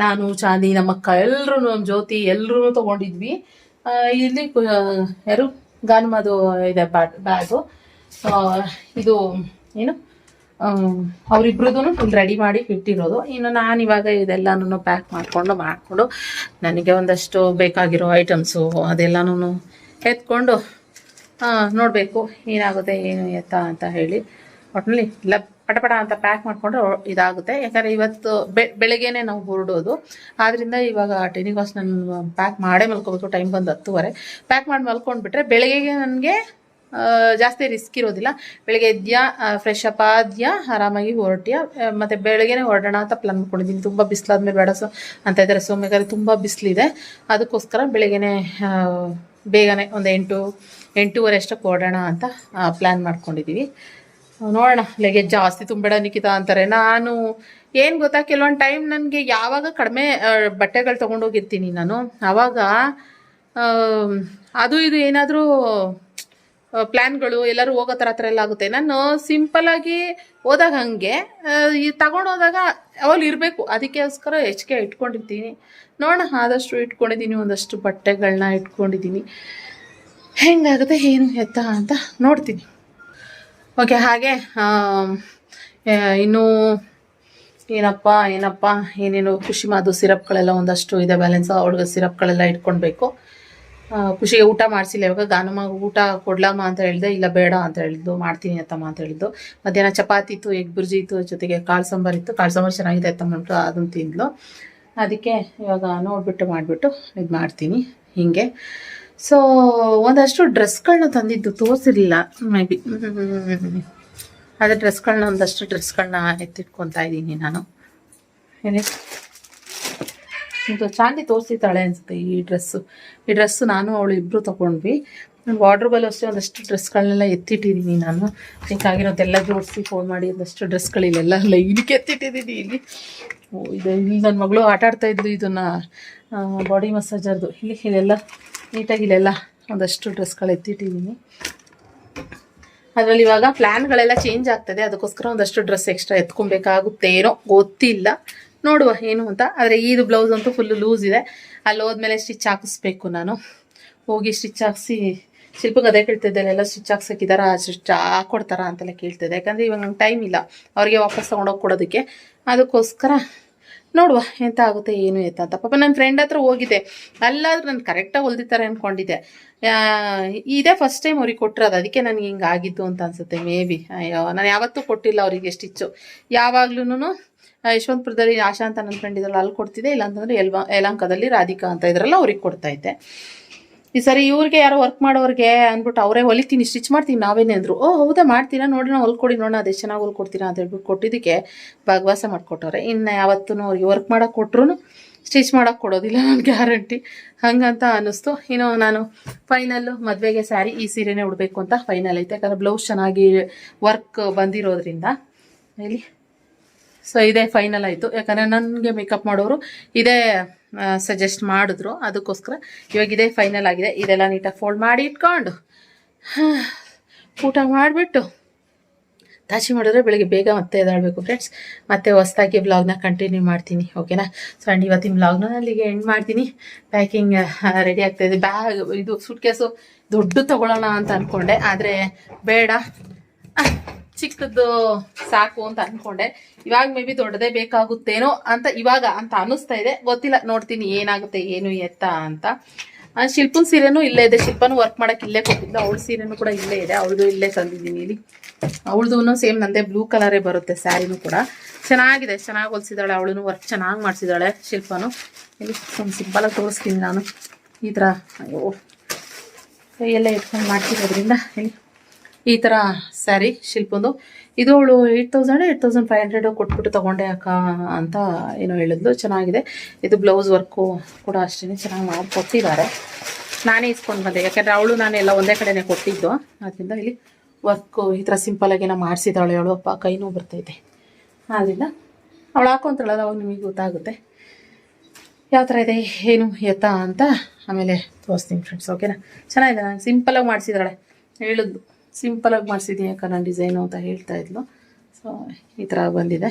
ನಾನು, ಚಾಂದಿ, ನಮ್ಮ ಅಕ್ಕ ಎಲ್ಲರೂ ನಮ್ಮ ಜ್ಯೋತಿ ಎಲ್ಲರೂ ತೊಗೊಂಡಿದ್ವಿ. ಇಲ್ಲಿ ಯಾರು? ಗಾನ್ಮದು ಇದೆ ಬ್ಯಾಗು ಇದು, ಏನು? ಅವರಿಬ್ರದ್ದು ಫುಲ್ ರೆಡಿ ಮಾಡಿ ಇಟ್ಟಿರೋದು. ಇನ್ನು ನಾನು ಇವಾಗ ಇದೆಲ್ಲನೂ ಪ್ಯಾಕ್ ಮಾಡಿಕೊಂಡು ಮಾಡಿಕೊಂಡು ನನಗೆ ಒಂದಷ್ಟು ಬೇಕಾಗಿರೋ ಐಟಮ್ಸು ಅದೆಲ್ಲನೂ ಎತ್ಕೊಂಡು ನೋಡಬೇಕು ಏನಾಗುತ್ತೆ, ಏನು ಎತ್ತ ಅಂತ ಹೇಳಿ. ಒಟ್ಟಿನಲ್ಲಿ ಇಲ್ಲ ಪಟಪಟ ಅಂತ ಪ್ಯಾಕ್ ಮಾಡಿಕೊಂಡ್ರೆ ಇದಾಗುತ್ತೆ. ಯಾಕಂದರೆ ಇವತ್ತು ಬೆ ಬೆಳಗ್ಗೆನೆ ನಾವು ಹೊರಡೋದು. ಆದ್ದರಿಂದ ಇವಾಗ ಟೆನಿಗಾಸ್ ನಾನು ಪ್ಯಾಕ್ ಮಾಡೇ ಮಲ್ಕೋಬೇಕು. ಟೈಮ್ ಬಂದು ಹತ್ತುವರೆ. ಪ್ಯಾಕ್ ಮಾಡಿ ಮಲ್ಕೊಂಡ್ಬಿಟ್ರೆ ಬೆಳಗ್ಗೆಗೆ ನನಗೆ ಜಾಸ್ತಿ ರಿಸ್ಕ್ ಇರೋದಿಲ್ಲ. ಬೆಳಗ್ಗೆ ಎದ್ಯಾ ಫ್ರೆಶ್ ಅಪ್ ಆದ್ಯಾ, ಆರಾಮಾಗಿ ಹೊರಟ್ಯಾ. ಮತ್ತು ಬೆಳಗ್ಗೆನೆ ಹೊರಡೋಣ ಅಂತ ಪ್ಲಾನ್ ಮಾಡ್ಕೊಂಡಿದ್ದೀನಿ. ತುಂಬ ಬಿಸಿಲಾದ್ಮೇಲೆ ಬೇಡ. ಸೊ, ಅಂತ ಇದ್ದಾರೆ ಸೋಮವಾರ ತುಂಬ ಬಿಸಿಲಿದೆ. ಅದಕ್ಕೋಸ್ಕರ ಬೆಳಗ್ಗೆನೆ ಬೇಗನೆ ಒಂದು ಎಂಟು, ಎಂಟೂವರೆ ಅಷ್ಟಕ್ಕೆ ಹೊರಡೋಣ ಅಂತ ಪ್ಲ್ಯಾನ್ ಮಾಡ್ಕೊಂಡಿದ್ದೀವಿ ನೋಡೋಣ, ಲಗೇಜ್ ಜಾಸ್ತಿ ತುಂಬಬೇಡ ನಿಖಿತ ಅಂತಾರೆ. ನಾನು ಏನು ಗೊತ್ತಾ, ಕೆಲವೊಂದು ಟೈಮ್ ನನಗೆ ಯಾವಾಗ ಕಡಿಮೆ ಬಟ್ಟೆಗಳು ತೊಗೊಂಡೋಗಿರ್ತೀನಿ ನಾನು. ಆವಾಗ ಅದು ಇದು ಏನಾದರೂ ಪ್ಲ್ಯಾನ್ಗಳು ಎಲ್ಲರೂ ಹೋಗೋ ಥರ ಥರ ಎಲ್ಲ ಆಗುತ್ತೆ. ನಾನು ಸಿಂಪಲಾಗಿ ಹೋದಾಗ ಹಾಗೆ ತಗೊಂಡೋದಾಗ ಅವಲ್ಲಿ ಇರಬೇಕು. ಅದಕ್ಕೋಸ್ಕರ ಹೆಚ್ಚಿಗೆ ಇಟ್ಕೊಂಡಿರ್ತೀನಿ. ನೋಡೋಣ, ಆದಷ್ಟು ಇಟ್ಕೊಂಡಿದ್ದೀನಿ, ಒಂದಷ್ಟು ಬಟ್ಟೆಗಳನ್ನ ಇಟ್ಕೊಂಡಿದ್ದೀನಿ. ಹೆಂಗಾಗುತ್ತೆ, ಏನು ಎತ್ತ ಅಂತ ನೋಡ್ತೀನಿ. ಓಕೆ ಹಾಗೆ ಇನ್ನೂ ಏನಪ್ಪ ಏನಪ್ಪ, ಏನೇನು ಖುಷಿ ಮಾದು ಸಿರಪ್ಗಳೆಲ್ಲ ಒಂದಷ್ಟು ಇದೆ ಬ್ಯಾಲೆನ್ಸ್ ಅವ್ಳಿಗೆ ಸಿರಪ್ಗಳೆಲ್ಲ ಇಟ್ಕೊಳ್ಬೇಕು ಖುಷಿಗೆ ಊಟ ಮಾಡಿಸಿಲ್ಲ, ಇವಾಗ ಗಾನಮ್ಮ ಊಟ ಕೊಡ್ಲಮ್ಮ ಅಂತ ಹೇಳಿದೆ, ಇಲ್ಲ ಬೇಡ ಅಂತ ಹೇಳಿದ್ದು, ಮಾಡ್ತೀನಿ ಅತ್ತಮ್ಮ ಅಂತ ಹೇಳಿದ್ದು. ಮಧ್ಯಾಹ್ನ ಚಪಾತಿ ಇತ್ತು ಎಗ್ ಬುರ್ಜಿ ಇತ್ತು, ಜೊತೆಗೆ ಕಾಳು ಸಾಂಬಾರು ಇತ್ತು, ಕಾಳು ಸಾಂಬಾರು ಚೆನ್ನಾಗಿದೆ ಅತ್ತಮ್ಮ ಅದನ್ನು ತಿಂದ್ಲು. ಅದಕ್ಕೆ ಇವಾಗ ನೋಡಿಬಿಟ್ಟು ಮಾಡಿಬಿಟ್ಟು ಇದು ಮಾಡ್ತೀನಿ ಹೀಗೆ. ಸೊ ಒಂದಷ್ಟು ಡ್ರೆಸ್ಗಳನ್ನ ತಂದಿದ್ದು ತೋರಿಸಿರಲಿಲ್ಲ ಮೇ ಬಿ ಅದೇ ಡ್ರೆಸ್ಗಳನ್ನ ಒಂದಷ್ಟು ಡ್ರೆಸ್ಗಳನ್ನ ಎತ್ತಿಟ್ಕೊತಾ ಇದ್ದೀನಿ ನಾನು. ಏನೇ ಚಾಂದಿ ತೋರಿಸಿದ್ದಾಳೆ ಅನ್ಸುತ್ತೆ ಈ ಡ್ರೆಸ್ಸು. ಈ ಡ್ರೆಸ್ಸು ನಾನು, ಅವಳು ಇಬ್ಬರು ತೊಗೊಂಡ್ವಿ. ನಾನು ವಾರ್ಡ್ರೋಬಲ್ಲಿ ಅಷ್ಟೇ ಒಂದಷ್ಟು ಡ್ರೆಸ್ಗಳನ್ನೆಲ್ಲ ಎತ್ತಿಟ್ಟಿದ್ದೀನಿ ನಾನು. ಬೇಕಾಗಿರೋದೆಲ್ಲ ಜೋಡಿಸಿ ಫೋನ್ ಮಾಡಿ ಒಂದಷ್ಟು ಡ್ರೆಸ್ಗಳಿಲ್ಲೆಲ್ಲ ಲೈನ್ಗೆ ಎತ್ತಿಟ್ಟಿದ್ದೀನಿ ಇಲ್ಲಿ. ಓ, ಇದು ಇಲ್ಲಿ ನನ್ನ ಮಗಳು ಆಟ ಆಡ್ತಾ ಇದನ್ನು ಬಾಡಿ ಮಸಾಜರ್ದು ಇಲ್ಲಿ, ಇಲ್ಲೆಲ್ಲ ನೀಟಾಗಿ ಇಲ್ಲೆಲ್ಲ ಒಂದಷ್ಟು ಡ್ರೆಸ್ಗಳು ಎತ್ತಿಟ್ಟಿದ್ದೀನಿ ಅದರಲ್ಲಿ ಇವಾಗ ಪ್ಲ್ಯಾನ್ಗಳೆಲ್ಲ ಚೇಂಜ್ ಆಗ್ತದೆ. ಅದಕ್ಕೋಸ್ಕರ ಒಂದಷ್ಟು ಡ್ರೆಸ್ ಎಕ್ಸ್ಟ್ರಾ ಎತ್ಕೊಬೇಕಾಗುತ್ತೇನೋ ಗೊತ್ತಿಲ್ಲ. ನೋಡುವ ಏನು ಅಂತ. ಆದರೆ ಇದು ಬ್ಲೌಸ್ ಅಂತೂ ಫುಲ್ಲು ಲೂಸ್ ಇದೆ. ಅಲ್ಲಿ ಹೋದ್ಮೇಲೆ ಸ್ಟಿಚ್ ಹಾಕಿಸ್ಬೇಕು ನಾನು. ಹೋಗಿ ಸ್ಟಿಚ್ ಹಾಕ್ಸಿ ಶಿಲ್ಪಗೆ ಅದೇ ಕೇಳ್ತಿದ್ದೆ ಎಲ್ಲ ಸ್ವಿಚ್ ಹಾಕ್ಸಕ್ಕಿದಾರ ಸ್ವಿಚ್ ಹಾಕೊಡ್ತಾರ ಅಂತೆಲ್ಲ ಕೇಳ್ತಿದ್ದೆ. ಯಾಕಂದರೆ ಇವಾಗ ನಂಗೆ ಟೈಮ್ ಇಲ್ಲ. ಅವ್ರಿಗೆ ವಾಪಸ್ ತಗೊಂಡೋಗಿ ಕೊಡೋದಕ್ಕೆ. ಅದಕ್ಕೋಸ್ಕರ ನೋಡುವ ಎಂತ ಆಗುತ್ತೆ, ಏನು ಎತ್ತ ಅಂತ. ಪಾಪ ನನ್ನ ಫ್ರೆಂಡ್ ಹತ್ರ ಹೋಗಿದ್ದೆ ಅಲ್ಲಾದ್ರೂ ನಾನು ಕರೆಕ್ಟಾಗಿ ಹೊಲ್ದಿತ್ತಾರೆ ಅಂದ್ಕೊಂಡಿದ್ದೆ ಇದೇ ಫಸ್ಟ್ ಟೈಮ್ ಅವ್ರಿಗೆ ಕೊಟ್ಟಿರೋದು ಅದಕ್ಕೆ ನನಗೆ ಹಿಂಗೆ ಆಗಿದ್ದು ಅಂತ ಅನ್ಸುತ್ತೆ ಮೇ ಬಿ ಅಯ್ಯೋ, ನಾನು ಯಾವತ್ತೂ ಕೊಟ್ಟಿಲ್ಲ ಅವರಿಗೆ ಸ್ಟಿಚ್ಚು ಯಾವಾಗ್ಲೂ ಯಶವಂತಪುರದಲ್ಲಿ ಆಶಾ ಅಂತ ನನ್ನ ಫ್ರೆಂಡ್ ಇದ್ರಲ್ಲಿ ಅಲ್ಲಿ ಕೊಡ್ತಿದ್ದೆ. ಇಲ್ಲಾಂತಂದರೆ ಎಲ್ವಾ ಯಲಂಕದಲ್ಲಿ ರಾಧಿಕಾ ಅಂತ ಇದ್ರಲ್ಲ ಅವ್ರಿಗೆ ಕೊಡ್ತಾ ಇದ್ದೆ. ಈ ಸರಿ ಇವ್ರಿಗೆ ಯಾರೋ ವರ್ಕ್ ಮಾಡೋರಿಗೆ ಅಂದ್ಬಿಟ್ಟು ಅವರೇ ಹೊಲಿತೀನಿ ಸ್ಟಿಚ್ ಮಾಡ್ತೀನಿ ನಾವೇನೇ ಅಂದರು. ಓ, ಹೌದಾ, ಮಾಡ್ತೀರಾ? ನೋಡೋಣ ಹೊಲ್ಕೊಡಿ ನೋಡೋಣ ಅದೆಷ್ಟು ಚೆನ್ನಾಗಿ ಹೊಲ್ಕೊಡ್ತೀರಾ ಅಂತ ಹೇಳ್ಬಿಟ್ಟು ಕೊಟ್ಟಿದ್ದಕ್ಕೆ ಭಾಗವಾಸ ಮಾಡಿಕೊಟ್ಟವ್ರೆ. ಇನ್ನು ಯಾವತ್ತೂ ಅವ್ರಿಗೆ ವರ್ಕ್ ಮಾಡೋಕೆ ಕೊಟ್ರು ಸ್ಟಿಚ್ ಮಾಡೋಕ್ಕೆ ಕೊಡೋದಿಲ್ಲ ನನ್ನ ಗ್ಯಾರಂಟಿ ಹಂಗಂತ ಅನ್ನಿಸ್ತು. ಇನ್ನು ನಾನು ಫೈನಲ್ಲು ಮದುವೆಗೆ ಸ್ಯಾರಿ ಈ ಸೀರೆನೇ ಉಡಬೇಕು ಅಂತ ಫೈನಲ್ ಐತೆ. ಯಾಕಂದರೆ ಬ್ಲೌಸ್ ಚೆನ್ನಾಗಿ ವರ್ಕ್ ಬಂದಿರೋದ್ರಿಂದ. ಇಲ್ಲಿ ಸೊ ಇದೇ ಫೈನಲ್ ಆಯಿತು. ಯಾಕಂದರೆ ನನಗೆ ಮೇಕಪ್ ಮಾಡೋರು ಇದೇ ಸಜೆಸ್ಟ್ ಮಾಡಿದ್ರು. ಅದಕ್ಕೋಸ್ಕರ ಇವಾಗ ಇದೇ ಫೈನಲ್ ಆಗಿದೆ. ಇದೆಲ್ಲ ನೀಟಾಗಿ ಫೋಲ್ಡ್ ಮಾಡಿ ಇಟ್ಕೊಂಡು, ಊಟ ಮಾಡಿಬಿಟ್ಟು ತಾಚಿ ಮಾಡಿದ್ರೆ ಬೆಳಿಗ್ಗೆ ಬೇಗ ಮತ್ತೆ ಎದಾಡಬೇಕು ಫ್ರೆಂಡ್ಸ್ ಮತ್ತೆ ಹೊಸ್ದಾಗಿ ವ್ಲಾಗ್ನ ಕಂಟಿನ್ಯೂ ಮಾಡ್ತೀನಿ ಓಕೆನಾ ಸೊ ಆ್ಯಂಡ್ ಇವತ್ತಿನ ವ್ಲಾಗ್ನ ಅಲ್ಲಿಗೆ ಎಂಡ್ ಮಾಡ್ತೀನಿ. ಪ್ಯಾಕಿಂಗ್ ರೆಡಿ ಆಗ್ತಾಯಿದೆ ಬ್ಯಾಗ್ ಇದು. ಸುಟ್ಕೇಸು ದೊಡ್ಡ ತಗೊಳ್ಳೋಣ ಅಂತ ಅಂದ್ಕೊಂಡೆ ಆದರೆ, ಬೇಡ. ಅಹ್, ಚಿಕ್ಕದು ಸಾಕು ಅಂತ ಅನ್ಕೊಂಡೆ. ಇವಾಗ ಮೇ ಬಿ ದೊಡ್ಡದೇ ಬೇಕಾಗುತ್ತೇನೋ ಅಂತ ಇವಾಗ ಅಂತ ಅನಿಸ್ತಾ ಇದೆ. ಗೊತ್ತಿಲ್ಲ ನೋಡ್ತೀನಿ ಏನಾಗುತ್ತೆ ಏನು ಎತ್ತ ಅಂತ. ಶಿಲ್ಪನ ಸೀರೆನೂ ಇಲ್ಲೇ ಇದೆ. ಶಿಲ್ಪನೂ ವರ್ಕ್ ಮಾಡಕ್ಕೆ ಇಲ್ಲೇ ಕೊಟ್ಟಿದ್ದೆ ಅವಳ ಸೀರೆನೂ ಕೂಡ ಇಲ್ಲೇ ಇದೆ. ಅವಳದು ಇಲ್ಲೇ ತಂದಿದ್ದೀನಿ ಇಲ್ಲಿ. ಅವಳದು ಸೇಮ್ ನಂದೇ ಬ್ಲೂ ಕಲರೇ ಬರುತ್ತೆ ಸ್ಯಾರಿನೂ ಕೂಡ. ಚೆನ್ನಾಗಿದೆ ಚೆನ್ನಾಗಿ ಹೊಲ್ಸಿದಾಳೆ ಅವಳು ವರ್ಕ್ ಚೆನ್ನಾಗಿ ಮಾಡಿಸಿದಾಳೆ ಶಿಲ್ಪನು. ಇಲ್ಲಿ ಸಿಂಪಲಾಗಿ ತೋರಿಸ್ತೀನಿ ನಾನು. ಈ ಥರ ಅಯ್ಯೋ. ಕೈಯೆಲ್ಲ ಇಟ್ಕೊಂಡು ಮಾಡ್ತಿರೋದ್ರಿಂದ ಈ ಥರ ಸ್ಯಾರಿ ಶಿಲ್ಪಂದು. ಇದು ಅವಳು eight thousand eight thousand five hundred ಕೊಟ್ಬಿಟ್ಟು ತೊಗೊಂಡೆ ಅಕ್ಕ ಅಂತ ಏನೋ ಹೇಳಿದ್ಲು. ಚೆನ್ನಾಗಿದೆ. ಇದು ಬ್ಲೌಸ್ ವರ್ಕು ಕೂಡ ಅಷ್ಟೇ ಚೆನ್ನಾಗಿ ಮಾಡಿಕೊಟ್ಟಿದ್ದಾರೆ ನಾನೇ ಇಸ್ಕೊಂಡು ಬಂದೆ. ಯಾಕೆಂದರೆ ಅವಳು ನಾನು ಎಲ್ಲ ಒಂದೇ ಕಡೆನೇ ಕೊಟ್ಟಿದ್ದು. ಆದ್ದರಿಂದ ಇಲ್ಲಿ ವರ್ಕು ಈ ಥರ ಸಿಂಪಲಾಗಿ ಏನೋ ಮಾಡಿಸಿದಾಳೆ ಅವಳು. ಅಪ್ಪ ಕೈನೂ ಬರ್ತೈತೆ. ಆದ್ದರಿಂದ ಅವಳು ಹಾಕೊಂತಾಳಲ್ಲ, ಅವಾಗ ನಿಮಗೆ ಗೊತ್ತಾಗುತ್ತೆ. ಯಾವ ಥರ ಇದೆ, ಏನು ಎತ್ತ ಅಂತ ಆಮೇಲೆ ತೋರಿಸ್ತೀನಿ ಫ್ರೆಂಡ್ಸ್ ಓಕೆನಾ ಚೆನ್ನಾಗಿದೆ. ನಾನು ಸಿಂಪಲಾಗಿ ಮಾಡಿಸಿದಾಳೆ ಹೇಳಿದ್ಲು. ಸಿಂಪಲಾಗಿ ಮಾಡಿಸಿದ್ದೀನಿ ಯಾಕೆ ನಾನು ಡಿಸೈನು ಅಂತ ಹೇಳ್ತಾ ಇದ್ಲು. ಸೊ ಈ ಥರ ಬಂದಿದೆ.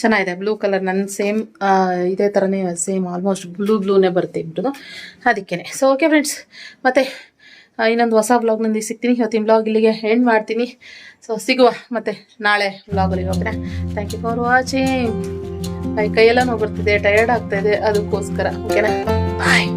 ಚೆನ್ನಾಗಿದೆ ಬ್ಲೂ ಕಲರ್ ನನ್ನ ಸೇಮ್ ಇದೇ ಥರನೇ ಸೇಮ್ ಆಲ್ಮೋಸ್ಟ್ ಬ್ಲೂ ಬ್ಲೂನೇ ಬರುತ್ತೆ ಇಬ್ಬರು ಅದಕ್ಕೇ ಸೊ ಓಕೆ ಫ್ರೆಂಡ್ಸ್ ಮತ್ತು ಇನ್ನೊಂದು ಹೊಸ ವ್ಲಾಗ್ನಲ್ಲಿ ಸಿಗ್ತೀನಿ. ಇವತ್ತಿನ ಬ್ಲಾಗ್ ಇಲ್ಲಿಗೆ ಎಂಡ್ ಮಾಡ್ತೀನಿ. ಸೊ ಸಿಗುವ ಮತ್ತೆ ನಾಳೆ ವ್ಲಾಗಲ್ಲಿ ಹೋಗ್ರೆ ಥ್ಯಾಂಕ್ ಯು ಫಾರ್ ವಾಚಿಂಗ್ ಕೈಯೆಲ್ಲ ನೋವು ಬರ್ತಿದೆ ಟಯರ್ಡ್ ಆಗ್ತಾ ಇದೆ, ಅದಕ್ಕೋಸ್ಕರ. ಓಕೆನಾ ಬಾಯ್